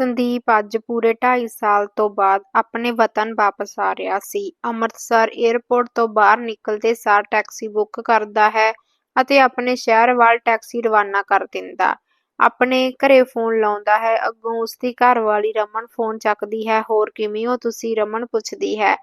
ਸੰਦੀਪ ਅੱਜ ਪੂਰੇ 2.5 ਸਾਲ ਤੋਂ ਬਾਅਦ ਆਪਣੇ ਵਤਨ ਵਾਪਸ ਆ ਰਿਹਾ ਸੀ। ਅੰਮ੍ਰਿਤਸਰ ਏਅਰਪੋਰਟ ਤੋਂ ਬਾਹਰ ਨਿਕਲਦੇ ਸਾਰ ਟੈਕਸੀ ਬੁੱਕ ਕਰਦਾ ਹੈ ਅਤੇ ਆਪਣੇ ਸ਼ਹਿਰ ਵੱਲ ਟੈਕਸੀ ਰਵਾਨਾ ਕਰ ਦਿੰਦਾ। ਆਪਣੇ ਘਰੇ ਫੋਨ ਲਾਉਂਦਾ ਹੈ। ਅੱਗੋਂ ਉਸਦੀ ਘਰਵਾਲੀ ਰਮਨ ਫੋਨ ਚੱਕਦੀ ਹੈ। ਹੋਰ ਕਿਵੇਂ ਹੋ ਤੁਸੀਂ? ਰਮਨ ਪੁੱਛਦੀ ਹੈ।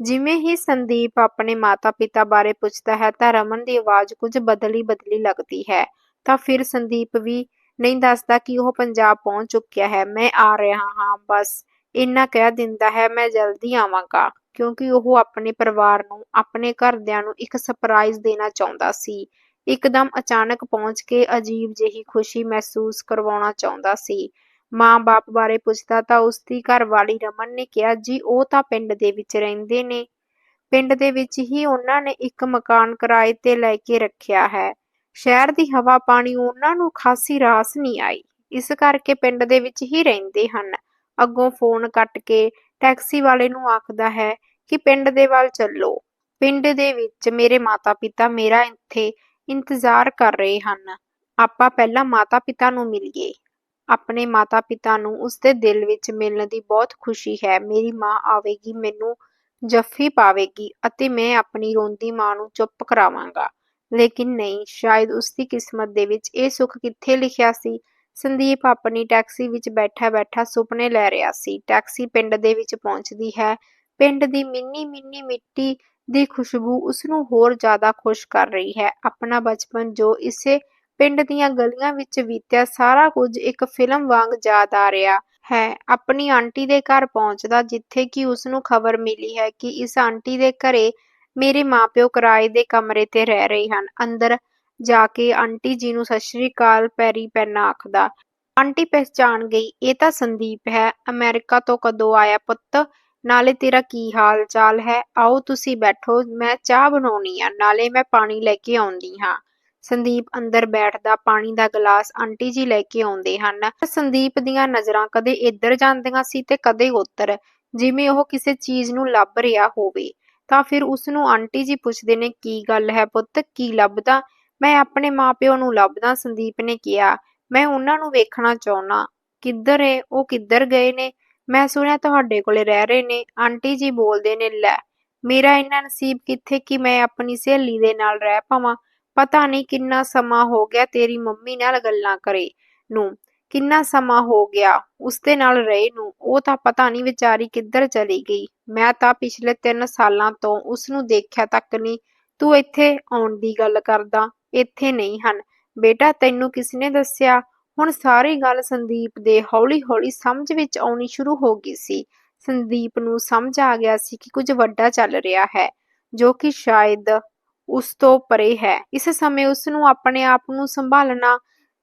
ਜਿਵੇਂ ਹੀ ਸੰਦੀਪ ਆਪਣੇ ਮਾਤਾ-ਪਿਤਾ ਬਾਰੇ ਪੁੱਛਦਾ ਹੈ ਤਾਂ ਰਮਨ ਦੀ ਆਵਾਜ਼ ਕੁਝ ਬਦਲੀ ਬਦਲੀ ਲੱਗਦੀ ਹੈ। ਤਾਂ ਫਿਰ ਸੰਦੀਪ ਵੀ ਨਹੀਂ ਦੱਸਦਾ ਕਿ ਉਹ ਪੰਜਾਬ ਪਹੁੰਚ ਚੁੱਕਿਆ ਹੈ। ਮੈਂ ਆ ਰਿਹਾ ਹਾਂ, ਬਸ ਇੰਨਾ ਕਹਿ ਦਿੰਦਾ ਹੈ, ਮੈਂ ਜਲਦੀ ਆਵਾਂਗਾ। ਕਿਉਂਕਿ ਉਹ ਆਪਣੇ ਪਰਿਵਾਰ ਨੂੰ, ਆਪਣੇ ਘਰਦਿਆਂ ਨੂੰ ਇੱਕ ਸਰਪ੍ਰਾਈਜ਼ ਦੇਣਾ ਚਾਹੁੰਦਾ ਸੀ। ਇੱਕਦਮ ਅਚਾਨਕ ਪਹੁੰਚ ਕੇ ਅਜੀਬ ਜਿਹੀ ਖੁਸ਼ੀ ਮਹਿਸੂਸ ਕਰਵਾਉਣਾ ਚਾਹੁੰਦਾ ਸੀ। ਮਾਂ-ਬਾਪ ਬਾਰੇ ਪੁੱਛਦਾ ਤਾਂ ਉਸਦੀ ਘਰਵਾਲੀ ਰਮਨ ਨੇ ਕਿਹਾ, ਜੀ, ਉਹ ਤਾਂ ਪਿੰਡ ਦੇ ਵਿੱਚ ਰਹਿੰਦੇ ਨੇ। ਪਿੰਡ ਦੇ ਵਿੱਚ ਹੀ ਉਹਨਾਂ ਨੇ ਇੱਕ ਮਕਾਨ ਕਿਰਾਏ ਤੇ ਲੈ ਕੇ ਰੱਖਿਆ ਹੈ। ਸ਼ਹਿਰ ਦੀ ਹਵਾ ਪਾਣੀ ਉਹਨਾਂ ਨੂੰ ਖਾਸੀ ਰਾਸ ਨਹੀਂ ਆਈ। ਇਸ ਕਰਕੇ ਪਿੰਡ ਦੇ ਵਿੱਚ ਹੀ ਰਹਿੰਦੇ ਹਨ। ਅੱਗੋਂ ਫੋਨ ਕੱਟ ਕੇ ਟੈਕਸੀ ਵਾਲੇ ਨੂੰ ਆਖਦਾ ਹੈ ਕਿ ਪਿੰਡ ਦੇ ਵੱਲ ਚੱਲੋ। ਪਿੰਡ ਦੇ ਵਿੱਚ ਮੇਰੇ ਮਾਤਾ-ਪਿਤਾ ਮੇਰਾ ਇੱਥੇ ਇੰਤਜ਼ਾਰ ਕਰ ਰਹੇ ਹਨ। ਆਪਾਂ ਪਹਿਲਾਂ ਮਾਤਾ-ਪਿਤਾ ਨੂੰ ਮਿਲੀਏ। ਆਪਣੇ ਮਾਤਾ-ਪਿਤਾ ਨੂੰ ਉਸਦੇ ਦਿਲ ਵਿੱਚ ਮਿਲਣ ਦੀ ਬਹੁਤ ਖੁਸ਼ੀ ਹੈ। ਮੇਰੀ ਮਾਂ ਆਵੇਗੀ, ਮੈਨੂੰ ਜੱਫੀ ਪਾਵੇਗੀ ਅਤੇ ਮੈਂ ਆਪਣੀ ਰੋਂਦੀ ਮਾਂ ਨੂੰ ਚੁੱਪ ਕਰਾਵਾਂਗਾ। ਲੇਕਿਨ ਨਹੀਂ, ਸ਼ਾਇਦ ਉਸਦੀ ਕਿਸਮਤ ਦੇ ਵਿੱਚ ਇਹ ਸੁੱਖ ਕਿੱਥੇ ਲਿਖਿਆ ਸੀ? ਸੰਦੀਪ ਆਪਣੀ ਟੈਕਸੀ ਵਿੱਚ ਬੈਠਾ-ਬੈਠਾ ਸੁਪਨੇ ਲੈ ਰਿਹਾ ਸੀ। ਟੈਕਸੀ ਪਿੰਡ ਦੇ ਵਿੱਚ ਪਹੁੰਚਦੀ ਹੈ। ਪਿੰਡ ਦੀ ਮਿੰਨੀ ਮਿੰਨੀ ਮਿੱਟੀ ਦੀ ਖੁਸ਼ਬੂ ਉਸ ਨੂੰ ਹੋਰ ਜ਼ਿਆਦਾ ਖੁਸ਼ ਕਰ ਰਹੀ ਹੈ। ਆਪਣਾ ਬਚਪਨ ਜੋ ਇਸੇ ਪਿੰਡ ਦੀਆਂ ਗਲੀਆਂ ਵਿੱਚ ਬੀਤਿਆ ਸਾਰਾ ਕੁਝ ਇੱਕ ਫਿਲਮ ਵਾਂਗ ਯਾਦ ਆ ਰਿਹਾ ਹੈ। ਆਪਣੀ ਆਂਟੀ ਦੇ ਘਰ ਪਹੁੰਚਦਾ ਜਿੱਥੇ ਕਿ ਉਸ ਨੂੰ ਖਬਰ ਮਿਲੀ ਹੈ ਕਿ ਇਸ ਆਂਟੀ ਦੇ ਘਰੇ ਮੇਰੇ ਮਾਪਿਓ ਕਿਰਾਏ ਦੇ ਕਮਰੇ ਤੇ ਰਹਿ ਰਹੇ ਹਨ। ਅੰਦਰ ਜਾ ਕੇ ਆਂਟੀ ਜੀ ਨੂੰ ਸਤਿ ਸ਼੍ਰੀ ਅਕਾਲ ਪੈਰੀ ਪੈਣਾ ਆਖਦਾ, ਆਂਟੀ ਪਹਿਚਾਨ ਗਈ, ਇਹ ਤਾਂ ਸੰਦੀਪ ਹੈ। ਅਮਰੀਕਾ ਤੋਂ ਕਦੋਂ ਆਇਆ ਪੁੱਤ? ਨਾਲੇ ਤੇਰਾ ਕੀ ਹਾਲ ਚਾਲ ਹੈ? ਆਓ ਤੁਸੀਂ ਬੈਠੋ, ਮੈਂ ਚਾਹ ਬਣਾਉਣੀ ਆ, ਨਾਲੇ ਮੈਂ ਪਾਣੀ ਲੈ ਕੇ ਆਉਂਦੀ ਹਾਂ। ਸੰਦੀਪ ਅੰਦਰ ਬੈਠਦਾ, ਪਾਣੀ ਦਾ ਗਲਾਸ ਆਂਟੀ ਜੀ ਲੈ ਕੇ ਆਉਂਦੇ ਹਨ। ਸੰਦੀਪ ਦੀਆਂ ਨਜ਼ਰਾਂ ਕਦੇ ਇੱਧਰ ਜਾਂਦੀਆਂ ਸੀ ਤੇ ਕਦੇ ਉੱਧਰ, ਜਿਵੇਂ ਉਹ ਕਿਸੇ ਚੀਜ਼ ਨੂੰ ਲੱਭ ਰਿਹਾ ਹੋਵੇ। ਤਾਂ ਫਿਰ ਉਸ ਨੂੰ ਆਂਟੀ ਜੀ ਪੁੱਛਦੇ ਨੇ, ਕੀ ਗੱਲ ਹੈ ਪੁੱਤ? ਕੀ ਲੱਭਦਾ? ਮੈਂ ਆਪਣੇ ਮਾਪਿਓ ਨੂੰ ਲੱਭਦਾ, ਸੰਦੀਪ ਨੇ ਕਿਹਾ। ਮੈਂ ਉਹਨਾਂ ਨੂੰ ਵੇਖਣਾ ਚਾਹੁੰਨਾ ਕਿੱਧਰ ਏ? ਉਹ ਕਿੱਧਰ ਗਏ ਨੇ? ਮੈਂ ਸੁਣਿਆ ਤੁਹਾਡੇ ਕੋਲੇ ਰਹਿ ਰਹੇ ਨੇ। ਆਂਟੀ ਜੀ ਬੋਲਦੇ ਨੇ, ਲੈ, ਮੇਰਾ ਇੰਨਾ ਨਸੀਬ ਕਿੱਥੇ ਕਿ ਮੈਂ ਆਪਣੀ ਸਹੇਲੀ ਦੇ ਨਾਲ ਰਹਿ ਪਾਵਾਂ? ਪਤਾ ਨਹੀਂ ਕਿੰਨਾ ਸਮਾਂ ਹੋ ਗਿਆ ਤੇਰੀ ਮੰਮੀ ਨਾਲ ਗੱਲਾਂ ਕਰੇ ਨੂੰ। ਕਿੰਨਾ ਸਮਾਂ ਹੋ ਗਿਆ ਉਸਦੇ ਨਾਲ ਰਹੇ ਨੂੰ, ਉਹ ਤਾਂ ਪਤਾ ਨਹੀਂ ਵਿਚਾਰੀ ਕਿੱਧਰ ਚਲੀ ਗਈ। ਮੈਂ ਤਾਂ ਪਿਛਲੇ 3 ਸਾਲਾਂ ਤੋਂ ਉਸ ਨੂੰ ਦੇਖਿਆ ਤੱਕ ਨਹੀਂ। ਤੂੰ ਇੱਥੇ ਆਉਣ ਦੀ ਗੱਲ ਕਰਦਾ, ਇੱਥੇ ਨਹੀਂ ਹਨ। ਬੇਟਾ, ਤੈਨੂੰ ਕਿਸ ਦੱਸਿਆ? ਹੁਣ ਸਾਰੀ ਗੱਲ ਸੰਦੀਪ ਦੇ ਹੌਲੀ-ਹੌਲੀ ਸਮਝ ਵਿੱਚ ਆਉਣੀ ਸ਼ੁਰੂ ਹੋ ਗਈ ਸੀ। ਸੰਦੀਪ ਨੂੰ ਸਮਝ ਆ ਗਿਆ ਸੀ ਕਿ ਕੁਝ ਵੱਡਾ ਚੱਲ ਰਿਹਾ ਹੈ, ਜੋ ਕਿ ਸ਼ਾਇਦ ਉਸ ਤੋਂ ਪਰੇ ਹੈ। ਇਸ ਸਮੇਂ ਉਸ ਨੂੰ ਆਪਣੇ ਆਪ ਨੂੰ ਸੰਭਾਲਣਾ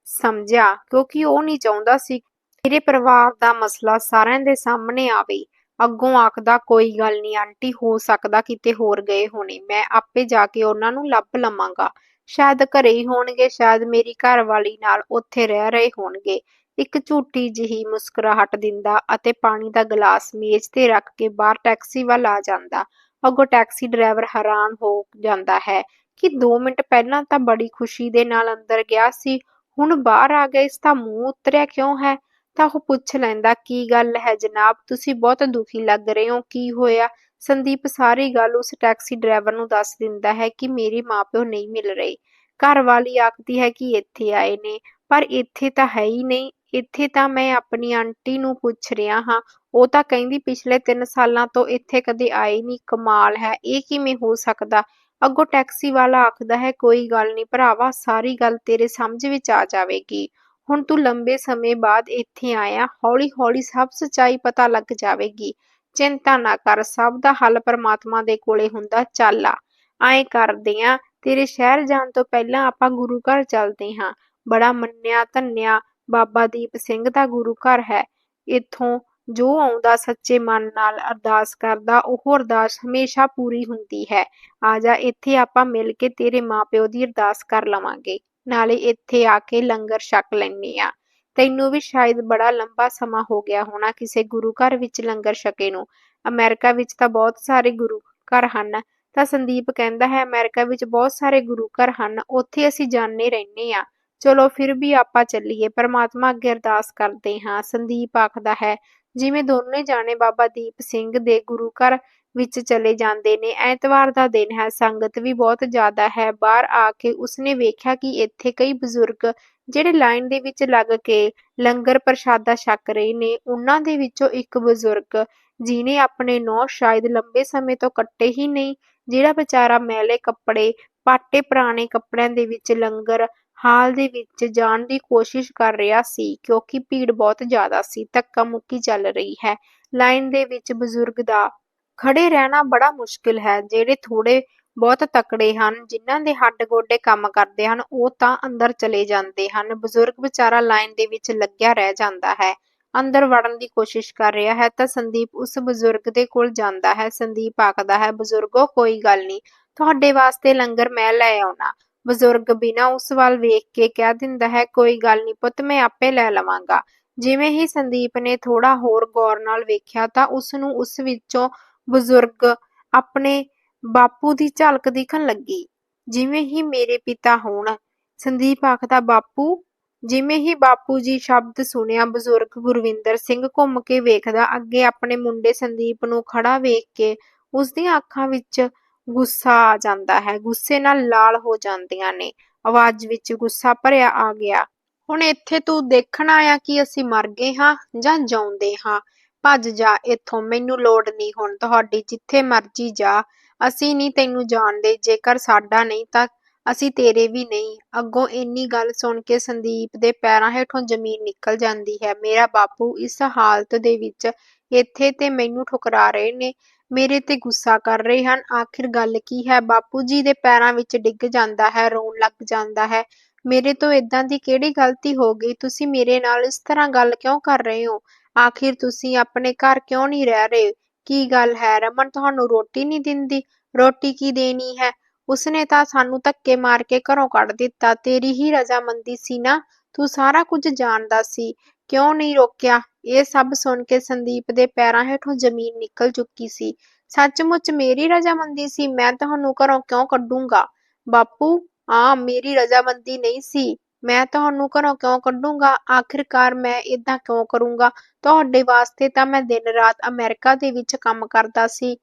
ਸਮਝਿਆ, ਕਿਉਂਕਿ ਉਹ ਨਹੀਂ ਚਾਹੁੰਦਾ ਸੀ ਮੇਰੇ ਪਰਿਵਾਰ ਦਾ ਮਸਲਾ ਸਾਰਿਆਂ ਦੇ ਸਾਹਮਣੇ ਆਵੇ। ਅੱਗੋਂ ਆਖਦਾ, ਕੋਈ ਗੱਲ ਨਹੀਂ ਆਂਟੀ, ਹੋ ਸਕਦਾ ਕਿਤੇ ਹੋਰ ਗਏ ਹੋਣੇ। ਮੈਂ ਆਪੇ ਜਾ ਕੇ ਉਹਨਾਂ ਨੂੰ ਲੱਭ ਲਵਾਂਗਾ। ਸ਼ਾਇਦ ਘਰੇ ਹੀ ਹੋਣਗੇ, ਸ਼ਾਇਦ ਮੇਰੀ ਘਰਵਾਲੀ ਨਾਲ ਉੱਥੇ ਰਹਿ ਰਹੇ ਹੋਣਗੇ। ਇੱਕ ਝੂਠੀ ਜਿਹੀ ਮੁਸਕਰਾਹਟ ਦਿੰਦਾ ਅਤੇ ਪਾਣੀ ਦਾ ਗਲਾਸ ਮੇਜ਼ ਤੇ ਰੱਖ ਕੇ ਬਾਹਰ ਟੈਕਸੀ ਵੱਲ ਆ ਜਾਂਦਾ। ਅੱਗੋਂ ਟੈਕਸੀ ਡਰਾਈਵਰ ਹੈਰਾਨ ਹੋ ਜਾਂਦਾ ਹੈ ਕਿ 2 ਮਿੰਟ ਪਹਿਲਾਂ ਤਾਂ ਬੜੀ ਖੁਸ਼ੀ ਦੇ ਨਾਲ ਅੰਦਰ ਗਿਆ ਸੀ। ਹੁਣ ਬਾਹਰ ਆ ਗਏ ਇਸ ਦਾ ਮੂੰਹ ਉਤਰਿਆ ਕਿਉਂ ਹੈ? ਤਾਂ ਉਹ ਪੁੱਛ ਲੈਂਦਾ, ਕੀ ਗੱਲ ਹੈ ਜਨਾਬ? ਤੁਸੀਂ ਬਹੁਤ ਦੁਖੀ ਲੱਗ ਰਹੇ ਹੋ, ਕੀ ਹੋਇਆ? ਸੰਦੀਪ ਸਾਰੀ ਗੱਲ ਉਸ ਟੈਕਸੀ ਡਰਾਈਵਰ ਨੂੰ ਦੱਸ ਦਿੰਦਾ ਹੈ ਕਿ ਮੇਰੇ ਮਾਪਿਓ ਨਹੀਂ ਮਿਲ ਰਹੇ। ਘਰ ਵਾਲੀ ਆਖਦੀ ਹੈ ਕਿ ਇੱਥੇ ਆਏ ਨੇ, ਪਰ ਇੱਥੇ ਤਾਂ ਹੈ ਹੀ ਨਹੀਂ। ਇੱਥੇ ਤਾਂ ਮੈਂ ਆਪਣੀ ਆਂਟੀ ਨੂੰ ਪੁੱਛ ਰਿਹਾ ਹਾਂ। ਉਹ ਤਾਂ ਕਹਿੰਦੀ, ਪਿਛਲੇ 3 ਸਾਲਾਂ ਤੋਂ ਇੱਥੇ ਕਦੇ ਆਏ ਨਹੀਂ ਕਮਾਲ ਹੈ। ਇਹ ਕਿਵੇਂ ਹੋ ਸਕਦਾ? ਅੱਗੋਂ ਟੈਕਸੀ ਵਾਲਾ ਆਖਦਾ ਹੈ, ਕੋਈ ਗੱਲ ਨਹੀਂ ਭਰਾਵਾ, ਸਾਰੀ ਗੱਲ ਤੇਰੇ ਸਮਝ ਵਿੱਚ ਆ ਜਾਵੇਗੀ। ਹੁਣ ਤੂੰ ਲੰਬੇ ਸਮੇਂ ਬਾਅਦ ਇੱਥੇ ਆਇਆ, ਹੌਲੀ-ਹੌਲੀ ਸਭ ਸੱਚਾਈ ਪਤਾ ਲੱਗ ਜਾਵੇਗੀ। ਚਿੰਤਾ ਨਾ ਕਰ, ਸਭ ਦਾ ਹੱਲ ਪਰਮਾਤਮਾ ਦੇ ਕੋਲੇ ਹੁੰਦਾ, ਚੱਲ ਆ। ਐਂ ਕਰਦੇ ਆਂ, ਤੇਰੇ ਸ਼ਹਿਰ ਜਾਣ ਤੋਂ ਪਹਿਲਾਂ ਆਪਾਂ ਗੁਰੂ ਘਰ ਚੱਲਦੇ ਹਾਂ। ਬੜਾ ਮੰਨਿਆ, ਧੰਨਿਆ, ਬਾਬਾ ਦੀਪ ਸਿੰਘ ਦਾ ਗੁਰੂ ਘਰ ਹੈ। ਇੱਥੋਂ ਜੋ ਆਉਂਦਾ ਸੱਚੇ ਮਨ ਨਾਲ ਅਰਦਾਸ ਕਰਦਾ, ਉਹ ਅਰਦਾਸ ਹਮੇਸ਼ਾ ਪੂਰੀ ਹੁੰਦੀ ਹੈ। ਆ ਜਾ, ਇੱਥੇ ਆਪਾਂ ਮਿਲ ਕੇ ਤੇਰੇ ਮਾਪਿਓ ਦੀ ਅਰਦਾਸ ਕਰ ਲਵਾਂਗੇ। ਨਾਲੇ ਇੱਥੇ ਆ ਕੇ ਲੰਗਰ ਛਕ ਲੈਣੇ ਆ ਤੈਨੂੰ ਵੀ ਸ਼ਾਇਦ ਬੜਾ ਲੰਬਾ ਸਮਾਂ ਹੋ ਗਿਆ ਹੋਣਾ ਕਿਸੇ ਗੁਰੂ ਘਰ ਵਿੱਚ ਲੰਗਰ ਛਕੇ ਨੂੰ। ਅਮਰੀਕਾ ਵਿੱਚ ਤਾਂ ਬਹੁਤ ਸਾਰੇ ਗੁਰੂ ਘਰ ਹਨ। ਤਾਂ ਸੰਦੀਪ ਕਹਿੰਦਾ ਹੈ, ਅਮਰੀਕਾ ਵਿੱਚ ਬਹੁਤ ਸਾਰੇ ਗੁਰੂ ਘਰ ਹਨ, ਉੱਥੇ ਅਸੀਂ ਜਾਣੇ ਰਹਿੰਦੇ ਆ ਚਲੋ, ਫਿਰ ਵੀ ਆਪਾਂ ਚੱਲੀਏ। ਪਰਮਾਤਮਾ ਅੱਗੇ ਅਰਦਾਸ ਕਰਦੇ ਹਾਂ। ਸੰਦੀਪ ਆਖਦਾ ਹੈ ਜਿਵੇਂ ਦੋਨੇ ਜਾਣੇ ਬਾਬਾ ਦੀਪ ਸਿੰਘ ਦੇ ਗੁਰੂ ਘਰ ਵਿੱਚ ਚਲੇ ਜਾਂਦੇ ਨੇ, ਐਤਵਾਰ ਦਾ ਦਿਨ ਹੈ, ਸੰਗਤ ਵੀ ਬਹੁਤ ਜ਼ਿਆਦਾ ਹੈ। ਬਾਹਰ ਆ ਕੇ ਉਸਨੇ ਵੇਖਿਆ ਕਿ ਇੱਥੇ ਕਈ ਬਜ਼ੁਰਗ ਜਿਹੜੇ ਲਾਈਨ ਦੇ ਵਿੱਚ ਲੱਗ ਕੇ ਲੰਗਰ ਪ੍ਰਸ਼ਾਦਾ ਛਕ ਰਹੇ ਨੇ, ਉਹਨਾਂ ਦੇ ਵਿੱਚੋਂ ਇੱਕ ਬਜ਼ੁਰਗ ਜਿਨੇ ਆਪਣੇ ਨੌ ਸ਼ਾਇਦ ਲੰਬੇ ਸਮੇਂ ਤੋਂ ਕੱਟੇ ਹੀ ਨਹੀਂ, ਜਿਹੜਾ ਵਿਚਾਰਾ ਮੈਲੇ ਕੱਪੜੇ, ਪਾਟੇ ਪੁਰਾਣੇ ਕੱਪੜਿਆਂ ਦੇ ਵਿੱਚ ਲੰਗਰ ਹਾਲ ਦੇ ਵਿੱਚ ਜਾਣ ਦੀ ਕੋਸ਼ਿਸ਼ ਕਰ ਰਿਹਾ ਸੀ ਕਿਉਂਕਿ ਭੀੜ ਬਹੁਤ ਜ਼ਿਆਦਾ ਸੀ, ਧੱਕਾ ਮੁੱਕੀ ਚੱਲ ਰਹੀ ਹੈ। ਲਾਈਨ ਦੇ ਵਿੱਚ ਬਜ਼ੁਰਗ ਦਾ ਖੜੇ ਰਹਿਣਾ ਬੜਾ ਮੁਸ਼ਕਿਲ ਹੈ, ਜਿਹੜੇ ਥੋੜੇ ਬਹੁਤ ਤਕੜੇ ਹਨ, ਜਿਨ੍ਹਾਂ ਦੇ ਹੱਡ ਗੋਡੇ ਕੰਮ ਕਰਦੇ ਹਨ, ਉਹ ਤਾਂ ਅੰਦਰ ਚਲੇ ਜਾਂਦੇ ਹਨ। ਬਜ਼ੁਰਗ ਵਿਚਾਰਾ ਲਾਈਨ ਦੇ ਵਿੱਚ ਲੱਗਿਆ ਰਹਿ ਜਾਂਦਾ ਹੈ। ਅੰਦਰ ਵੜਨ ਦੀ ਕੋਸ਼ਿਸ਼ ਕਰ ਰਿਹਾ ਹੈ ਤਾਂ ਸੰਦੀਪ ਉਸ ਬਜ਼ੁਰਗ ਦੇ ਕੋਲ ਜਾਂਦਾ ਹੈ। ਸੰਦੀਪ ਆਖਦਾ ਹੈ, ਬਜ਼ੁਰਗੋ, ਕੋਈ ਗੱਲ ਨਹੀਂ, ਤੁਹਾਡੇ ਵਾਸਤੇ ਲੰਗਰ ਮੈਂ ਲੈ ਆਉਣਾ। ਬਜ਼ੁਰਗ ਬਿਨਾਂ ਉਸ ਵੱਲ ਵੇਖ ਕੇ ਕਹਿ ਦਿੰਦਾ ਹੈ, ਕੋਈ ਗੱਲ ਨਹੀਂ ਪੁੱਤ, ਮੈਂ ਆਪੇ ਲੈ ਲਵਾਂਗਾ। ਜਿਵੇਂ ਹੀ ਸੰਦੀਪ ਨੇ ਥੋੜਾ ਹੋਰ ਗੌਰ ਨਾਲ ਵੇਖਿਆ ਤਾਂ ਉਸ ਨੂੰ ਉਸ ਵਿੱਚੋਂ ਬਜ਼ੁਰਗ ਆਪਣੇ ਬਾਪੂ ਦੀ ਝਲਕ ਦਿਖਣ ਲੱਗੀ। ਜਿਵੇਂ ਹੀ ਮੇਰੇ ਪਿਤਾ ਹੋਣ, ਸੰਦੀਪ ਆਖਦਾ, ਬਾਪੂ। ਜਿਵੇਂ ਹੀ ਬਾਪੂ ਜੀ ਸ਼ਬਦ ਸੁਣਿਆ, ਬਜ਼ੁਰਗ ਗੁਰਵਿੰਦਰ ਸਿੰਘ ਘੁੰਮ ਕੇ ਵੇਖਦਾ, ਅੱਗੇ ਆਪਣੇ ਮੁੰਡੇ ਸੰਦੀਪ ਨੂੰ ਖੜਾ ਵੇਖ ਕੇ ਉਸ ਦੀਆਂ ਅੱਖਾਂ ਵਿੱਚ ਗੁੱਸਾ ਆ ਜਾਂਦਾ ਹੈ। ਗੁੱਸੇ ਨਾਲ ਲਾਲ ਹੋ ਜਾਂਦੀਆਂ ਨੇ। ਆਵਾਜ਼ ਵਿੱਚ ਗੁੱਸਾ ਭਰਿਆ ਆ ਗਿਆ। ਹੁਣ ਇੱਥੇ ਤੂੰ ਦੇਖਣ ਆਇਆ ਕਿ ਅਸੀਂ ਮਰ ਗਏ ਹਾਂ ਜਾਂ ਜਿਉਂਦੇ ਹਾਂ? ਭੱਜ ਜਾ, ਇੱਥੋਂ ਮੈਨੂੰ ਲੋੜ ਨਹੀਂ। ਹੁਣ ਤੁਹਾਡੀ ਜਿੱਥੇ ਮਰਜ਼ੀ ਜਾ। ਅਸੀਂ ਨਹੀਂ ਤੈਨੂੰ ਜਾਣਦੇ। ਜੇਕਰ ਸਾਡਾ ਨਹੀਂ ਤਾਂ ਅਸੀਂ ਤੇਰੇ ਵੀ ਨਹੀਂ। ਅੱਗੋਂ ਇੰਨੀ ਗੱਲ ਸੁਣ ਕੇ ਸੰਦੀਪ ਦੇ ਪੈਰਾਂ ਹੇਠੋਂ ਜ਼ਮੀਨ ਨਿਕਲ ਜਾਂਦੀ ਹੈ। ਮੇਰਾ ਬਾਪੂ ਇਸ ਹਾਲਤ ਦੇ ਵਿੱਚ ਇੱਥੇ ਤੇ ਮੈਨੂੰ ਠੁਕਰਾ ਰਹੇ ਨੇ, ਮੇਰੇ ਤੇ ਗੁੱਸਾ ਕਰ ਰਹੇ ਹਨ। ਆਖਿਰ ਗੱਲ ਕੀ ਹੈ? ਬਾਪੂ ਜੀ ਦੇ ਪੈਰਾਂ ਵਿੱਚ ਡਿੱਗ ਜਾਂਦਾ ਹੈ, ਰੋਣ ਲੱਗ ਜਾਂਦਾ ਹੈ। ਮੇਰੇ ਤੋਂ ਇਦਾਂ ਦੀ ਕਿਹੜੀ ਗਲਤੀ ਹੋ ਗਈ? ਤੁਸੀਂ ਮੇਰੇ ਨਾਲ ਇਸ ਤਰ੍ਹਾਂ ਗੱਲ ਕਿਉਂ ਕਰ ਰਹੇ ਹੋ? ਆਖਿਰ ਤੁਸੀਂ ਆਪਣੇ ਘਰ ਕਿਉਂ ਨਹੀਂ ਰਹਿ ਰਹੇ? ਕੀ ਗੱਲ ਹੈ? ਰਮਨ ਤੁਹਾਨੂੰ ਰੋਟੀ ਨਹੀਂ ਦਿੰਦੀ? ਰੋਟੀ ਕੀ ਦੇਣੀ ਹੈ? ਉਸਨੇ ਤਾਂ ਸਾਨੂੰ ਧੱਕੇ ਮਾਰ ਕੇ ਘਰੋਂ ਕੱਢ ਦਿੱਤਾ। ਤੇਰੀ ਹੀ ਰਜ਼ਾਮੰਦੀ ਸੀ ਨਾ? ਤੂੰ ਸਾਰਾ ਕੁਝ ਜਾਣਦਾ ਸੀ। ਕਿਉਂ ਨਹੀਂ ਰੋਕਿਆ? ਇਹ ਸਭ ਸੁਣ ਕੇ ਸੰਦੀਪ ਦੇ ਪੈਰਾਂ ਹੇਠੋਂ ਜ਼ਮੀਨ ਨਿਕਲ ਚੁੱਕੀ ਸੀ। ਸੱਚਮੁੱਚ ਮੇਰੀ ਰਜ਼ਾਮੰਦੀ ਸੀ, ਮੈਂ ਤੁਹਾਨੂੰ ਘਰੋਂ ਕਿਉਂ ਕੱਢੂੰਗਾ? ਬਾਪੂ ਆ ਮੇਰੀ ਰਜ਼ਾਮੰਦੀ ਨਹੀਂ ਸੀ। ਮੈਂ ਤੁਹਾਨੂੰ ਘਰੋਂ ਕਿਉਂ ਕੱਢੂੰਗਾ? ਆਖਿਰਕਾਰ ਮੈਂ ਇਦਾਂ ਕਿਉਂ ਕਰੂੰਗਾ? ਤੁਹਾਡੇ ਵਾਸਤੇ ਤਾਂ ਮੈਂ ਦਿਨ ਰਾਤ ਅਮਰੀਕਾ ਦੇ ਵਿੱਚ ਕੰਮ ਕਰਦਾ ਸੀ।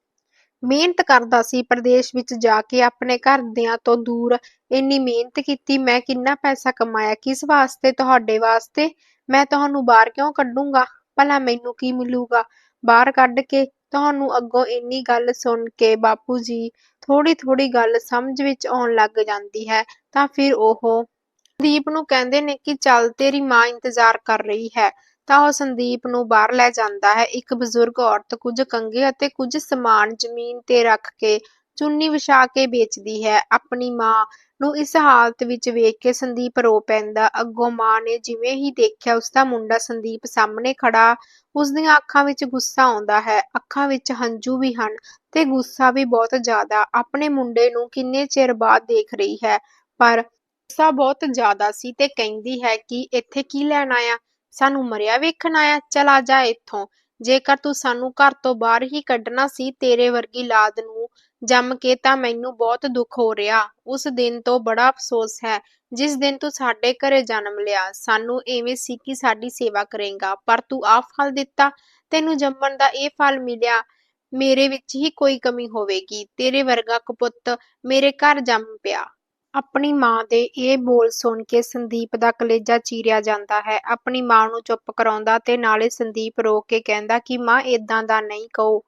ਮਿਹਨਤ ਕਰਦਾ ਸੀ, ਪ੍ਰਦੇਸ਼ ਵਿੱਚ ਜਾ ਕੇ ਆਪਣੇ ਘਰਦਿਆਂ ਤੋਂ ਦੂਰ। ਇੰਨੀ ਮਿਹਨਤ ਕੀਤੀ, ਮੈਂ ਕਿੰਨਾ ਪੈਸਾ ਕਮਾਇਆ? ਕਿਸ ਵਾਸਤੇ? ਤੁਹਾਡੇ ਵਾਸਤੇ? ਮੈਂ ਤੁਹਾਨੂੰ ਬਾਹਰ ਕਿਉਂ ਕੱਢੂੰਗਾ? ਭਲਾ ਮੈਨੂੰ ਕੀ ਮਿਲੂਗਾ? ਬਾਹਰ ਕੱਢ ਕੇ ਤੁਹਾਨੂੰ ਅੱਗੋਂ ਇੰਨੀ ਗੱਲ ਸੁਣ ਕੇ ਬਾਪੂ ਜੀ ਥੋੜੀ ਥੋੜੀ ਗੱਲ ਸਮਝ ਵਿੱਚ ਆਉਣ ਲੱਗ ਜਾਂਦੀ ਹੈ, ਤਾਂ ਫਿਰ ਉਹ ਸੰਦੀਪ ਨੂੰ ਕਹਿੰਦੇ ਨੇ ਕਿ ਚੱਲ ਤੇਰੀ ਮਾਂ ਇੰਤਜ਼ਾਰ ਕਰ ਰਹੀ ਹੈ, ਤਾਂ ਉਹ ਸੰਦੀਪ ਨੂੰ ਬਾਹਰ ਲੈ ਜਾਂਦਾ ਹੈ। ਇੱਕ ਬਜ਼ੁਰਗ ਔਰਤ ਕੁਝ ਕੰਘੇ ਅਤੇ ਕੁਝ ਸਮਾਨ ਜ਼ਮੀਨ ਤੇ ਰੱਖ ਕੇ ਚੁੰਨੀ ਵਿਛਾ ਕੇ ਵੇਚਦੀ ਹੈ। ਆਪਣੀ ਮਾਂ ਨੂੰ ਇਸ ਹਾਲਤ ਵਿੱਚ ਵੇਖ ਕੇ ਸੰਦੀਪ ਰੋ ਪੈਂਦਾ। ਅੱਗੋਂ ਮਾਂ ਨੇ ਜਿਵੇਂ ਹੀ ਦੇਖਿਆ ਉਸ ਦਾ ਮੁੰਡਾ ਸੰਦੀਪ ਸਾਹਮਣੇ ਖੜਾ ਉਸ ਦੀਆਂ ਅੱਖਾਂ ਵਿੱਚ ਗੁੱਸਾ ਆਉਂਦਾ ਹੈ। ਅੱਖਾਂ ਵਿੱਚ ਹੰਝੂ ਵੀ ਹਨ ਤੇ ਗੁੱਸਾ ਵੀ ਬਹੁਤ ਜ਼ਿਆਦਾ। ਆਪਣੇ ਮੁੰਡੇ ਨੂੰ ਕਿੰਨੇ ਚਿਰ ਬਾਅਦ ਦੇਖ ਰਹੀ ਹੈ? ਪਰ ਗੁੱਸਾ ਬਹੁਤ ਜ਼ਿਆਦਾ ਸੀ ਤੇ ਕਹਿੰਦੀ ਹੈ ਕਿ ਇੱਥੇ ਕੀ ਲੈਣ ਆਇਆ? ਸਾਨੂੰ ਮਰਿਆ ਵੇਖਣ ਆਇਆ? ਚਲਾ ਜਾ ਇੱਥੋਂ। ਜੇਕਰ ਤੂੰ ਸਾਨੂੰ ਘਰ ਤੋਂ ਬਾਹਰ ਹੀ ਕੱਢਣਾ ਸੀ, ਤੇਰੇ ਵਰਗੀ ਲਾਦ ਨੂੰ ਜੰਮ ਕੇ ਤਾਂ ਮੈਨੂੰ ਬਹੁਤ ਦੁੱਖ ਹੋ ਰਿਹਾ। ਉਸ ਦਿਨ ਤੋਂ ਬੜਾ ਅਫਸੋਸ ਹੈ। ਜਿਸ ਦਿਨ ਤੂੰ ਸਾਡੇ ਘਰੇ ਜਨਮ ਲਿਆ, ਸਾਨੂੰ ਐਵੇਂ ਸੀ ਕਿ ਸਾਡੀ ਸੇਵਾ ਕਰੇਗਾ। ਪਰ ਤੂੰ ਆਹ ਫਲ ਦਿੱਤਾ, ਤੈਨੂੰ ਜੰਮਣ ਦਾ ਇਹ ਫਲ ਮਿਲਿਆ, ਮੇਰੇ ਵਿੱਚ ਹੀ ਕੋਈ ਕਮੀ ਹੋਵੇਗੀ। ਤੇਰੇ ਵਰਗਾ ਕਪੁੱਤ ਮੇਰੇ ਘਰ ਜੰਮ ਪਿਆ। ਆਪਣੀ ਮਾਂ ਦੇ ਇਹ ਬੋਲ ਸੁਣ ਕੇ ਸੰਦੀਪ ਦਾ ਕਲੇਜਾ ਚੀਰਿਆ ਜਾਂਦਾ ਹੈ। ਆਪਣੀ ਮਾਂ ਨੂੰ ਚੁੱਪ ਕਰਾਉਂਦਾ ਤੇ ਨਾਲੇ ਸੰਦੀਪ ਰੋ ਕੇ ਕਹਿੰਦਾ ਕਿ ਮਾਂ ਇਦਾਂ ਦਾ ਨਹੀਂ ਕਹੋ।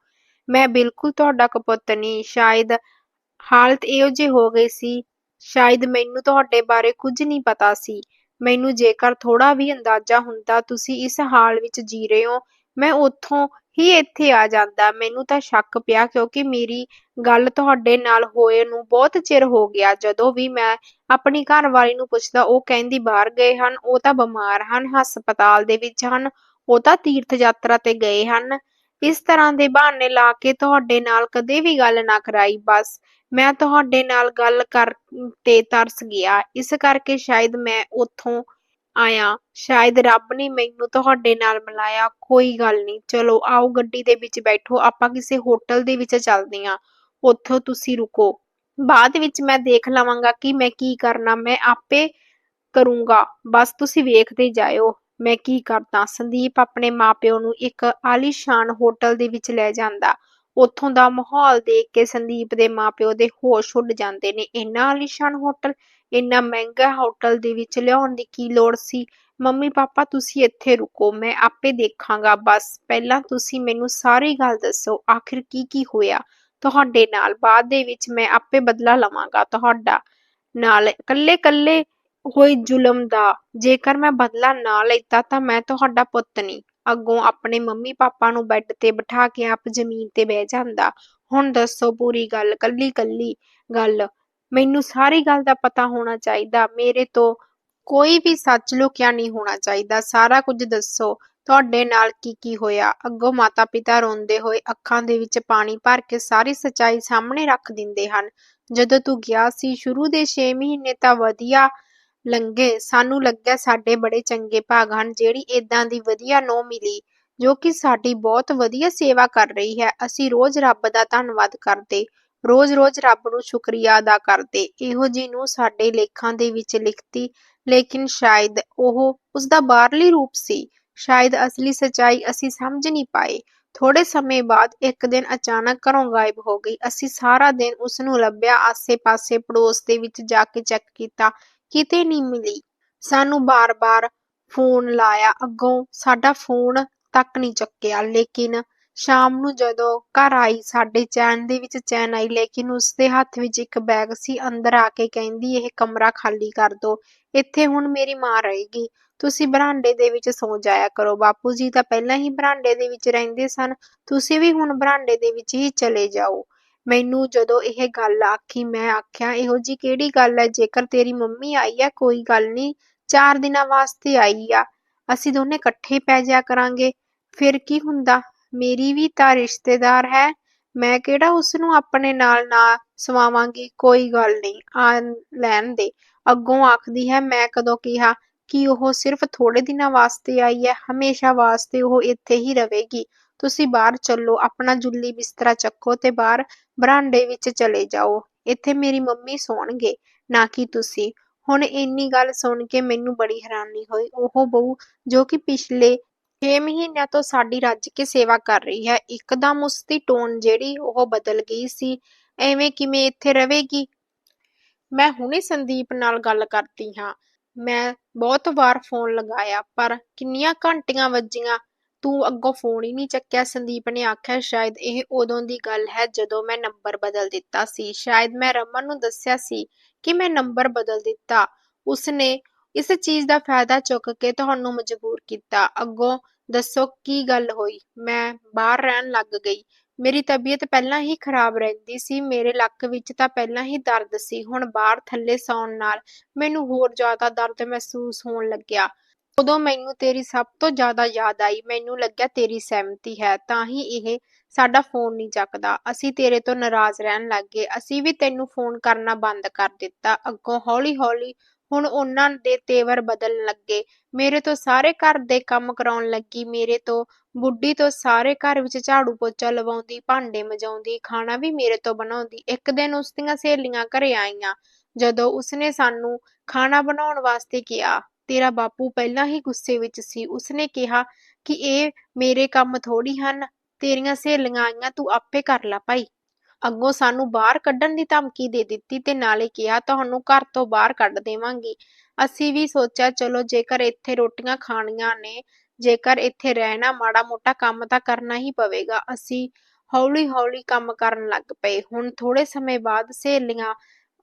ਮੈਂ ਬਿਲਕੁਲ ਤੁਹਾਡਾ ਕਪੁੱਤ ਨਹੀਂ। ਸ਼ਾਇਦ ਹਾਲਤ ਇਹੋ ਜਿਹੀ ਹੋ ਗਈ ਸੀ। ਸ਼ਾਇਦ ਮੈਨੂੰ ਤੁਹਾਡੇ ਬਾਰੇ ਕੁਝ ਨਹੀਂ ਪਤਾ ਸੀ। ਮੈਨੂੰ ਜੇਕਰ ਥੋੜਾ ਵੀ ਅੰਦਾਜ਼ਾ ਹੁੰਦਾ ਤੁਸੀਂ ਇਸ ਹਾਲ ਵਿੱਚ ਜੀ ਰਹੇ ਹੋ, ਮੈਂ ਉੱਥੋਂ ਹੀ ਇੱਥੇ ਆ ਜਾਂਦਾ। ਮੈਨੂੰ ਤਾਂ ਸ਼ੱਕ ਪਿਆ ਕਿਉਂਕਿ ਮੇਰੀ ਗੱਲ ਤੁਹਾਡੇ ਨਾਲ ਹੋਏ ਨੂੰ ਬਹੁਤ ਚਿਰ ਹੋ ਗਿਆ। ਜਦੋਂ ਵੀ ਮੈਂ ਆਪਣੀ ਘਰਵਾਲੀ ਨੂੰ ਪੁੱਛਦਾ, ਉਹ ਕਹਿੰਦੀ, ਬਾਹਰ ਗਏ ਹਨ, ਉਹ ਤਾਂ ਬਿਮਾਰ ਹਨ, ਹਸਪਤਾਲ ਦੇ ਵਿੱਚ ਹਨ, ਉਹ ਤਾਂ ਤੀਰਥ ਯਾਤਰਾ ਤੇ ਗਏ ਹਨ। ਇਸ ਤਰ੍ਹਾਂ ਦੇ ਬਹਾਨੇ ਲਾ ਕੇ ਤੁਹਾਡੇ ਨਾਲ ਕਦੇ ਵੀ ਗੱਲ ਨਾ ਕਰਾਈ, ਬਸ ਮੈਂ ਤੁਹਾਡੇ ਨਾਲ ਗੱਲ ਕਰ ਤੇ ਤਰਸ ਗਿਆ। ਇਸ ਕਰਕੇ ਸ਼ਾਇਦ ਮੈਂ ਉੱਥੋਂ ਆਇਆ। ਸ਼ਾਇਦ ਰੱਬ ਨੇ ਮੈਨੂੰ ਤੁਹਾਡੇ ਨਾਲ ਮਿਲਾਇਆ, ਕੋਈ ਗੱਲ ਨਹੀਂ। ਚਲੋ, ਆਓ ਗੱਡੀ ਦੇ ਵਿੱਚ ਬੈਠੋ, ਆਪਾਂ ਕਿਸੇ ਹੋਟਲ ਦੇ ਵਿੱਚ ਚੱਲਦੇ ਹਾਂ। ਉੱਥੋਂ ਤੁਸੀਂ ਰੁਕੋ। ਬਾਅਦ ਵਿੱਚ ਮੈਂ ਦੇਖ ਲਵਾਂਗਾ ਕਿ ਮੈਂ ਕੀ ਕਰਨਾ, ਮੈਂ ਆਪੇ ਕਰੂੰਗਾ। ਬਸ ਤੁਸੀਂ ਵੇਖਦੇ ਜਾਇਓ। ਮੈਂ ਕੀ ਕਰਦਾ? ਸੰਦੀਪ ਆਪਣੇ ਮਾਪਿਓ ਨੂੰ ਇੱਕ ਆਲੀਸ਼ਾਨ ਹੋਟਲ ਦੇ ਵਿੱਚ ਲੈ ਜਾਂਦਾ। ਉੱਥੋਂ ਦਾ ਮਾਹੌਲ ਦੇਖ ਕੇ ਸੰਦੀਪ ਦੇ ਮਾਪਿਓ ਦੇ ਹੋਸ਼ ਉੱਡ ਜਾਂਦੇ ਨੇ। ਇੰਨਾ ਆਲੀਸ਼ਾਨ ਹੋਟਲ, ਇੰਨਾ ਮਹਿੰਗਾ ਹੋਟਲ ਦੇ ਵਿੱਚ ਲਿਆਉਣ ਦੀ ਕੀ ਲੋੜ ਸੀ? ਮੰਮੀ ਪਾਪਾ, ਤੁਸੀਂ ਇੱਥੇ ਰੁਕੋ, ਮੈਂ ਆਪੇ ਦੇਖਾਂਗਾ। ਬਸ, ਪਹਿਲਾਂ ਤੁਸੀਂ ਮੈਨੂੰ ਸਾਰੀ ਗੱਲ ਦੱਸੋ, ਆਖਿਰ ਕੀ ਕੀ ਹੋਇਆ? ਤੁਹਾਡੇ ਨਾਲ ਬਾਅਦ ਦੇ ਵਿੱਚ ਮੈਂ ਆਪੇ ਬਦਲਾ ਲਵਾਂਗਾ, ਤੁਹਾਡਾ ਨਾਲ ਇਕੱਲੇ ਕੱਲੇ ਹੋਈ ਜ਼ੁਲਮ ਦਾ। ਜੇਕਰ ਮੈਂ ਬਦਲਾ ਨਾ ਲਿੱਤਾ ਤਾਂ ਮੈਂ ਤੁਹਾਡਾ ਪੁੱਤ ਨਹੀਂ। ਅੱਗੋਂ ਆਪਣੇ ਮੰਮੀ ਪਾਪਾ ਨੂੰ ਬੈੱਡ ਤੇ ਬਿਠਾ ਕੇ ਆਪ ਜ਼ਮੀਨ ਤੇ ਬਹਿ ਜਾਂਦਾ। ਹੁਣ ਦੱਸੋ ਪੂਰੀ ਗੱਲ, ਕੱਲੀ ਕੱਲੀ ਗੱਲ। ਮੈਨੂੰ ਸਾਰੀ ਗੱਲ ਦਾ ਪਤਾ ਹੋਣਾ ਚਾਹੀਦਾ। ਮੇਰੇ ਤੋਂ ਕੋਈ ਵੀ ਸੱਚ ਲੁਕਿਆ ਨਹੀਂ ਹੋਣਾ ਚਾਹੀਦਾ। ਸਾਰਾ ਕੁਝ ਦੱਸੋ, ਤੁਹਾਡੇ ਨਾਲ ਕੀ ਕੀ ਹੋਇਆ? ਅੱਗੋਂ ਮਾਤਾ ਪਿਤਾ ਰੋਂਦੇ ਹੋਏ ਅੱਖਾਂ ਦੇ ਵਿੱਚ ਪਾਣੀ ਭਰ ਕੇ ਸਾਰੀ ਸੱਚਾਈ ਸਾਹਮਣੇ ਰੱਖ ਦਿੰਦੇ ਹਨ। ਜਦੋਂ ਤੂੰ ਗਿਆ ਸੀ ਸ਼ੁਰੂ ਦੇ 6 ਮਹੀਨੇ ਤਾਂ ਵਧੀਆ ਲੰਘੇ ਸਾਨੂੰ ਲੱਗਿਆ ਸਾਡੇ ਬੜੇ ਚੰਗੇ ਭਾਗ ਹਨ, ਜਿਹੜੀ ਏਦਾਂ ਦੀ ਵਧੀਆ ਨੋ ਮਿਲੀ, ਜੋ ਕਿ ਸਾਡੀ ਬਹੁਤ ਵਧੀਆ ਸੇਵਾ ਕਰ ਰਹੀ ਹੈ। ਅਸੀਂ ਰੋਜ਼ ਰੱਬ ਦਾ ਧੰਨਵਾਦ ਕਰਦੇ, ਰੋਜ਼-ਰੋਜ਼ ਰੱਬ ਨੂੰ ਸ਼ੁਕਰੀਆ ਅਦਾ ਕਰਦੇ। ਇਹੋ ਜੀ ਨੂੰ ਸਾਡੇ ਲੇਖਾਂ ਦੇ ਵਿੱਚ ਲਿਖਤੀ, ਲੇਕਿਨ ਸ਼ਾਇਦ ਉਹ ਉਸ ਦਾ ਬਾਹਰਲੀ ਰੂਪ ਸੀ। ਸ਼ਾਇਦ ਅਸਲੀ ਸਚਾਈ ਅਸੀਂ ਸਮਝ ਨਹੀਂ ਪਾਏ। ਥੋੜੇ ਸਮੇਂ ਬਾਅਦ ਇੱਕ ਦਿਨ ਅਚਾਨਕ ਘਰੋਂ ਗਾਇਬ ਹੋ ਗਈ। ਅਸੀਂ ਸਾਰਾ ਦਿਨ ਉਸ ਨੂੰ ਲੱਭਿਆ, ਆਸੇ-ਪਾਸੇ, ਪੜੋਸ ਦੇ ਵਿੱਚ ਜਾ ਕੇ ਚੈੱਕ ਕੀਤਾ। ਕਿਤੇ ਨਹੀਂ ਮਿਲੀ। ਸਾਨੂੰ ਬਾਰ-ਬਾਰ ਫੋਨ ਲਾਇਆ। ਅੱਗੋਂ ਸਾਡਾ ਫੋਨ ਤੱਕ ਨਹੀਂ ਚੱਕਿਆ। ਲੇਕਿਨ ਸ਼ਾਮ ਨੂੰ ਜਦੋਂ ਘਰ ਆਈ, ਸਾਡੇ ਚੈਨ ਦੇ ਵਿੱਚ ਚੈਨ ਆਈ, ਲੇਕਿਨ ਉਸ ਦੇ ਹੱਥ ਵਿੱਚ ਇੱਕ ਬੈਗ ਸੀ। ਅੰਦਰ ਆ ਕੇ ਕਹਿੰਦੀ, ਇਹ ਕਮਰਾ ਖਾਲੀ ਕਰ ਦਿਓ ਇੱਥੇ ਹੁਣ ਮੇਰੀ ਮਾਂ ਰਹੇਗੀ। ਤੁਸੀਂ ਬਰਾਂਡੇ ਦੇ ਵਿੱਚ ਸੌ ਜਾਇਆ ਕਰੋ। ਬਾਪੂ ਜੀ ਤਾਂ ਪਹਿਲਾਂ ਹੀ ਬਰਾਂਡੇ ਦੇ ਵਿੱਚ ਰਹਿੰਦੇ ਸਨ। ਤੁਸੀਂ ਵੀ ਹੁਣ ਬਰਾਂਡੇ ਦੇ ਵਿੱਚ ਹੀ ਚਲੇ ਜਾਓ। ਮੈਨੂੰ ਜਦੋਂ ਇਹ ਗੱਲ ਆਖੀ, ਮੈਂ ਆਖਿਆ, ਇਹੋ ਜਿਹੀ ਕਿਹੜੀ ਗੱਲ ਹੈ? ਜੇਕਰ ਤੇਰੀ ਮੰਮੀ ਆਈ ਹੈ, ਕੋਈ ਗੱਲ ਨਹੀਂ, ਚਾਰ ਦਿਨਾਂ ਵਾਸਤੇ ਆਈ ਆ। ਅਸੀਂ ਦੋਨੇ ਇਕੱਠੇ ਪੈ ਜਾ ਕਰਾਂਗੇ। ਫਿਰ ਕੀ ਹੁੰਦਾ? ਮੇਰੀ ਵੀ ਤਾਂ ਰਿਸ਼ਤੇਦਾਰ ਹੈ। ਮੈਂ ਕਿਹੜਾ ਉਸ ਨੂੰ ਆਪਣੇ ਨਾਲ ਨਾ ਸਵਾਵਾਂਗੀ? ਕੋਈ ਗੱਲ ਨਹੀਂ ਆ ਲੈਣ ਦੇ। ਅੱਗੋਂ ਆਖਦੀ ਹੈ, ਮੈਂ ਕਦੋਂ ਕਿਹਾ ਕਿ ਉਹ ਸਿਰਫ ਥੋੜੇ ਦਿਨਾਂ ਵਾਸਤੇ ਆਈ ਹੈ, ਹਮੇਸ਼ਾ ਵਾਸਤੇ ਉਹ ਇੱਥੇ ਹੀ ਰਹੇਗੀ। ਤੁਸੀਂ ਬਾਹਰ ਚੱਲੋ, ਆਪਣਾ ਜੁੱਲੀ ਬਿਸਤਰਾ ਚੱਕੋ ਤੇ ਬਾਹਰ ਬਰਾਂਡੇ ਵਿੱਚ ਚਲੇ ਜਾਓ। ਇੱਥੇ ਮੇਰੀ ਮੰਮੀ ਸੌਣਗੇ, ਨਾ ਕਿ ਤੁਸੀਂ। ਹੁਣ ਇੰਨੀ ਗੱਲ ਸੁਣ ਕੇ ਮੈਨੂੰ ਬੜੀ ਹੈਰਾਨੀ ਹੋਈ। ਉਹ ਬਹੂ ਜੋ ਕਿ ਪਿਛਲੇ 6 ਮਹੀਨਿਆਂ ਤੋਂ ਸਾਡੀ ਰੱਜ ਕੇ ਸੇਵਾ ਕਰ ਰਹੀ ਹੈ, ਇੱਕਦਮ ਉਸ ਦੀ ਟੋਨ ਜਿਹੜੀ ਉਹ ਬਦਲ ਗਈ ਸੀ। ਐਵੇਂ ਕਿਵੇਂ ਇੱਥੇ ਰਹੇਗੀ? ਮੈਂ ਹੁਣੇ ਸੰਦੀਪ ਨਾਲ ਗੱਲ ਕਰਦੀ ਹਾਂ। ਮੈਂ ਬਹੁਤ ਵਾਰ ਫੋਨ ਲਗਾਇਆ, ਪਰ ਕਿੰਨੀਆਂ ਘੰਟੀਆਂ ਵੱਜੀਆਂ ਤੂੰ ਅੱਗੋਂ ਫੋਨ ਹੀ ਨਹੀਂ ਚੱਕਿਆ। ਸੰਦੀਪ ਨੇ ਆਖਿਆ, ਸ਼ਾਇਦ ਇਹ ਉਦੋਂ ਦੀ ਗੱਲ ਹੈ ਜਦੋਂ ਮੈਂ ਨੰਬਰ ਬਦਲ ਦਿੱਤਾ ਸੀ। ਸ਼ਾਇਦ ਮੈਂ ਰਮਨ ਨੂੰ ਦੱਸਿਆ ਸੀ ਕਿ ਮੈਂ ਨੰਬਰ ਬਦਲ ਦਿੱਤਾ। ਉਸਨੇ ਇਸ ਚੀਜ਼ ਦਾ ਫਾਇਦਾ ਚੁੱਕ ਕੇ ਤੁਹਾਨੂੰ ਮਜਬੂਰ ਕੀਤਾ। ਅੱਗੋਂ ਦੱਸੋ ਕੀ ਗੱਲ ਹੋਈ? ਮੈਂ ਬਾਹਰ ਰਹਿਣ ਲੱਗ ਗਈ। ਮੇਰੀ ਤਬੀਅਤ ਪਹਿਲਾਂ ਹੀ ਖਰਾਬ ਰਹਿੰਦੀ ਸੀ। ਮੇਰੇ ਲੱਕ ਵਿੱਚ ਤਾਂ ਪਹਿਲਾਂ ਹੀ ਦਰਦ ਸੀ। ਹੁਣ ਬਾਹਰ ਥੱਲੇ ਸੌਣ ਨਾਲ ਮੈਨੂੰ ਹੋਰ ਜ਼ਿਆਦਾ ਦਰਦ ਮਹਿਸੂਸ ਹੋਣ ਲੱਗਿਆ। ਉਦੋਂ ਮੈਨੂੰ ਤੇਰੀ ਸਭ ਤੋਂ ਜ਼ਿਆਦਾ ਯਾਦ ਆਈ, ਮੈਨੂੰ ਲੱਗਿਆ ਤੇਰੀ ਸਹਿਮਤੀ ਹੈ, ਤਾਂ ਹੀ ਇਹ ਸਾਡਾ ਫੋਨ ਨਹੀਂ ਚੱਕਦਾ। ਅਸੀਂ ਤੇਰੇ ਤੋਂ ਨਾਰਾਜ਼ ਰਹਿਣ ਲੱਗ ਗਏ। ਅਸੀਂ ਵੀ ਤੈਨੂੰ ਫੋਨ ਕਰਨਾ ਬੰਦ ਕਰ ਦਿੱਤਾ। ਅੱਗੋਂ ਹੌਲੀ-ਹੌਲੀ ਹੁਣ ਉਹਨਾਂ ਦੇ ਤੇਵਰ ਬਦਲਣ ਲੱਗੇ। ਮੇਰੇ ਤੋਂ ਸਾਰੇ ਘਰ ਦੇ ਕੰਮ ਕਰਾਉਣ ਲੱਗੀ। ਮੇਰੇ ਤੋਂ ਬੁੱਢੀ ਤੋਂ ਸਾਰੇ ਘਰ ਵਿੱਚ ਝਾੜੂ ਪੋਚਾ ਲਵਾਉਂਦੀ, ਭਾਂਡੇ ਮਜਾਉਂਦੀ, ਖਾਣਾ ਵੀ ਮੇਰੇ ਤੋਂ ਬਣਾਉਂਦੀ। ਇੱਕ ਦਿਨ ਉਸ ਦੀਆਂ ਸਹੇਲੀਆਂ ਘਰੇ ਆਈਆਂ। ਜਦੋਂ ਉਸਨੇ ਸਾਨੂੰ ਖਾਣਾ ਬਣਾਉਣ ਵਾਸਤੇ ਕਿਹਾ ਤੇਰਾ ਬਾਪੂ ਪਹਿਲਾਂ ਹੀ ਗੁੱਸੇ ਵਿੱਚ ਸੀ। ਉਸਨੇ ਕਿਹਾ ਕਿ ਇਹ ਮੇਰੇ ਕੰਮ ਥੋੜੀ ਹਨ, ਤੇਰੀਆਂ ਸਹੇਲੀਆਂ ਆਈਆਂ, ਤੂੰ ਆਪੇ ਕਰ ਲੈ ਭਾਈ। ਅੱਗੋਂ ਸਾਨੂੰ ਬਾਹਰ ਕੱਢਣ ਦੀ ਧਮਕੀ ਦੇ ਦਿੱਤੀ ਤੇ ਨਾਲੇ ਕਿਹਾ, ਤੁਹਾਨੂੰ ਘਰ ਤੋਂ ਬਾਹਰ ਕੱਢ ਦੇਵਾਂਗੀ। ਅਸੀਂ ਵੀ ਸੋਚਿਆ, ਚਲੋ ਜੇਕਰ ਇੱਥੇ ਰੋਟੀਆਂ ਖਾਣੀਆਂ ਨੇ, ਜੇਕਰ ਇੱਥੇ ਰਹਿਣਾ, ਮਾੜਾ ਮੋਟਾ ਕੰਮ ਤਾਂ ਕਰਨਾ ਹੀ ਪਵੇਗਾ। ਅਸੀਂ ਹੌਲੀ ਹੌਲੀ ਕੰਮ ਕਰਨ ਲੱਗ ਪਏ। ਹੁਣ ਥੋੜੇ ਸਮੇਂ ਬਾਅਦ ਸਹੇਲੀਆਂ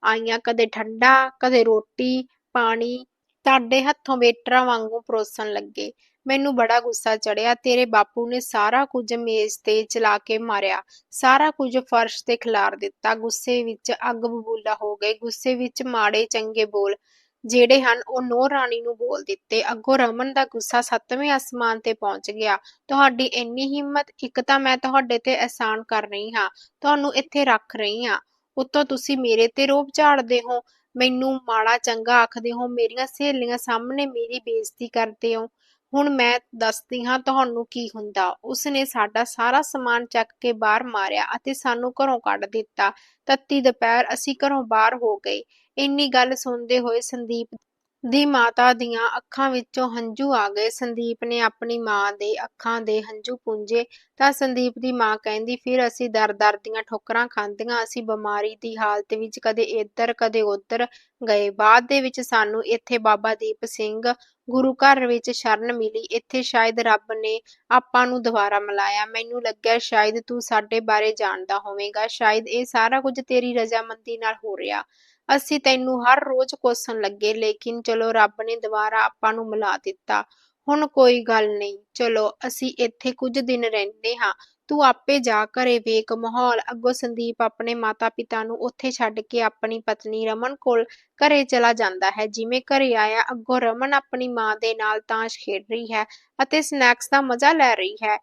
ਆਈਆਂ, ਕਦੇ ਠੰਡਾ, ਕਦੇ ਰੋਟੀ, ਪਾਣੀ ਤੁਹਾਡੇ ਹੱਥੋਂ ਵੇਟਰਾਂ ਵਾਂਗੂ ਪਰੋਸਣ ਲੱਗੇ। ਮੈਨੂੰ ਬੜਾ ਗੁੱਸਾ ਚੜਿਆ। ਤੇਰੇ ਬਾਪੂ ਨੇ ਸਾਰਾ ਕੁਝ ਮੇਜ਼ ਤੇ ਚਲਾ ਕੇ ਮਾਰਿਆ। ਸਾਰਾ ਕੁਝ ਫਰਸ਼ ਤੇ ਖਿਲਾਰ ਦਿੱਤਾ। ਗੁੱਸੇ ਵਿੱਚ ਅੱਗ ਬਬੂਲਾ ਹੋ ਗਏ ਗੁੱਸੇ ਵਿੱਚ ਮਾੜੇ ਚੰਗੇ ਬੋਲ ਜਿਹੜੇ ਹਨ, ਉਹ ਨੋ ਰਾਣੀ ਨੂੰ ਬੋਲ ਦਿੱਤੇ। ਅੱਗੋਂ ਰਮਨ ਦਾ ਗੁੱਸਾ ਸੱਤਵੇਂ ਅਸਮਾਨ ਤੇ ਪਹੁੰਚ ਗਿਆ। ਤੁਹਾਡੀ ਇੰਨੀ ਹਿੰਮਤ, ਇੱਕ ਤਾਂ ਮੈਂ ਤੁਹਾਡੇ ਤੇ ਅਹਿਸਾਨ ਕਰ ਰਹੀ ਹਾਂ। ਤੁਹਾਨੂੰ ਇੱਥੇ ਰੱਖ ਰਹੀ ਹਾਂ। ਉੱਤੋਂ ਤੁਸੀਂ ਮੇਰੇ ਤੇ ਰੋਬ ਝਾੜਦੇ ਹੋ। ਮੈਨੂੰ ਮਾੜਾ ਚੰਗਾ ਆਖਦੇ ਹੋ, ਮੇਰੀਆਂ ਸਹੇਲੀਆਂ ਸਾਹਮਣੇ ਮੇਰੀ ਬੇਇੱਜ਼ਤੀ ਕਰਦੇ ਹੋ। ਹੁਣ ਮੈਂ ਦੱਸਦੀ ਹਾਂ ਤੁਹਾਨੂੰ ਕੀ ਹੁੰਦਾ। ਉਸਨੇ ਸਾਡਾ ਸਾਰਾ ਸਮਾਨ ਚੱਕ ਕੇ ਬਾਹਰ ਮਾਰਿਆ ਅਤੇ ਸਾਨੂੰ ਘਰੋਂ ਕੱਢ ਦਿੱਤਾ। ਤੱਤੀ ਦੁਪਹਿਰ ਅਸੀਂ ਘਰੋਂ ਬਾਹਰ ਹੋ ਗਏ। ਇੰਨੀ ਗੱਲ ਸੁਣਦੇ ਹੋਏ ਸੰਦੀਪ ਦੀ ਮਾਤਾ ਦੀਆਂ ਅੱਖਾਂ ਵਿੱਚੋਂ ਹੰਝੂ ਆ ਗਏ। ਸੰਦੀਪ ਨੇ ਆਪਣੀ ਮਾਂ ਦੇ ਅੱਖਾਂ ਦੇ ਹੰਝੂ ਪੂੰਝੇ ਤਾਂ ਸੰਦੀਪ ਦੀ ਮਾਂ ਕਹਿੰਦੀ, "ਫਿਰ ਅਸੀਂ ਦਰ-ਦਰ ਦੀਆਂ ਠੋਕਰਾਂ ਖਾਂਦੀਆਂ, ਅਸੀਂ ਬਿਮਾਰੀ ਦੀ ਹਾਲਤ ਵਿੱਚ ਕਦੇ ਇੱਧਰ ਕਦੇ ਉੱਧਰ ਗਏ। ਬਾਅਦ ਦੇ ਵਿੱਚ ਸਾਨੂੰ ਇੱਥੇ ਬਾਬਾ ਦੀਪ ਸਿੰਘ ਗੁਰੂ ਘਰ ਵਿੱਚ ਸ਼ਰਨ ਮਿਲੀ। ਇੱਥੇ ਸ਼ਾਇਦ ਰੱਬ ਨੇ ਆਪਾਂ ਨੂੰ ਦੁਬਾਰਾ ਮਿਲਾਇਆ। ਮੈਨੂੰ ਲੱਗਿਆ ਸ਼ਾਇਦ ਤੂੰ ਸਾਡੇ ਬਾਰੇ ਜਾਣਦਾ ਹੋਵੇਂਗਾ, ਸ਼ਾਇਦ ਇਹ ਸਾਰਾ ਕੁਝ ਤੇਰੀ ਰਜ਼ਾਮੰਦੀ ਨਾਲ ਹੋ ਰਿਹਾ। ਅਸੀਂ ਤੈਨੂੰ ਹਰ ਰੋਜ਼ ਕੋਸਣ ਲੱਗੇ, ਲੇਕਿਨ ਚਲੋ ਰੱਬ ਨੇ ਦੁਬਾਰਾ ਆਪਾਂ ਨੂੰ ਮਿਲਾ ਦਿੱਤਾ। ਹੁਣ ਕੋਈ ਗੱਲ ਨਹੀਂ, ਚਲੋ ਅਸੀਂ ਇੱਥੇ ਕੁਝ ਦਿਨ ਰਹਿੰਦੇ ਹਾਂ। ਤੂੰ ਆਪੇ ਜਾ ਘਰੇ ਵੇਖ ਮਾਹੌਲ।" ਅੱਗੋਂ ਸੰਦੀਪ ਆਪਣੇ ਮਾਤਾ-ਪਿਤਾ ਨੂੰ ਉੱਥੇ ਛੱਡ ਕੇ ਆਪਣੀ ਪਤਨੀ ਰਮਨ ਕੋਲ ਘਰੇ ਚਲਾ ਜਾਂਦਾ ਹੈ। ਜਿਵੇਂ ਘਰੇ ਆਇਆ, ਅੱਗੋਂ ਰਮਨ ਆਪਣੀ ਮਾਂ ਦੇ ਨਾਲ ਤਾਸ਼ ਖੇਡ ਰਹੀ ਹੈ ਅਤੇ ਸਨੈਕਸ ਦਾ ਮਜ਼ਾ ਲੈ ਰਹੀ ਹੈ।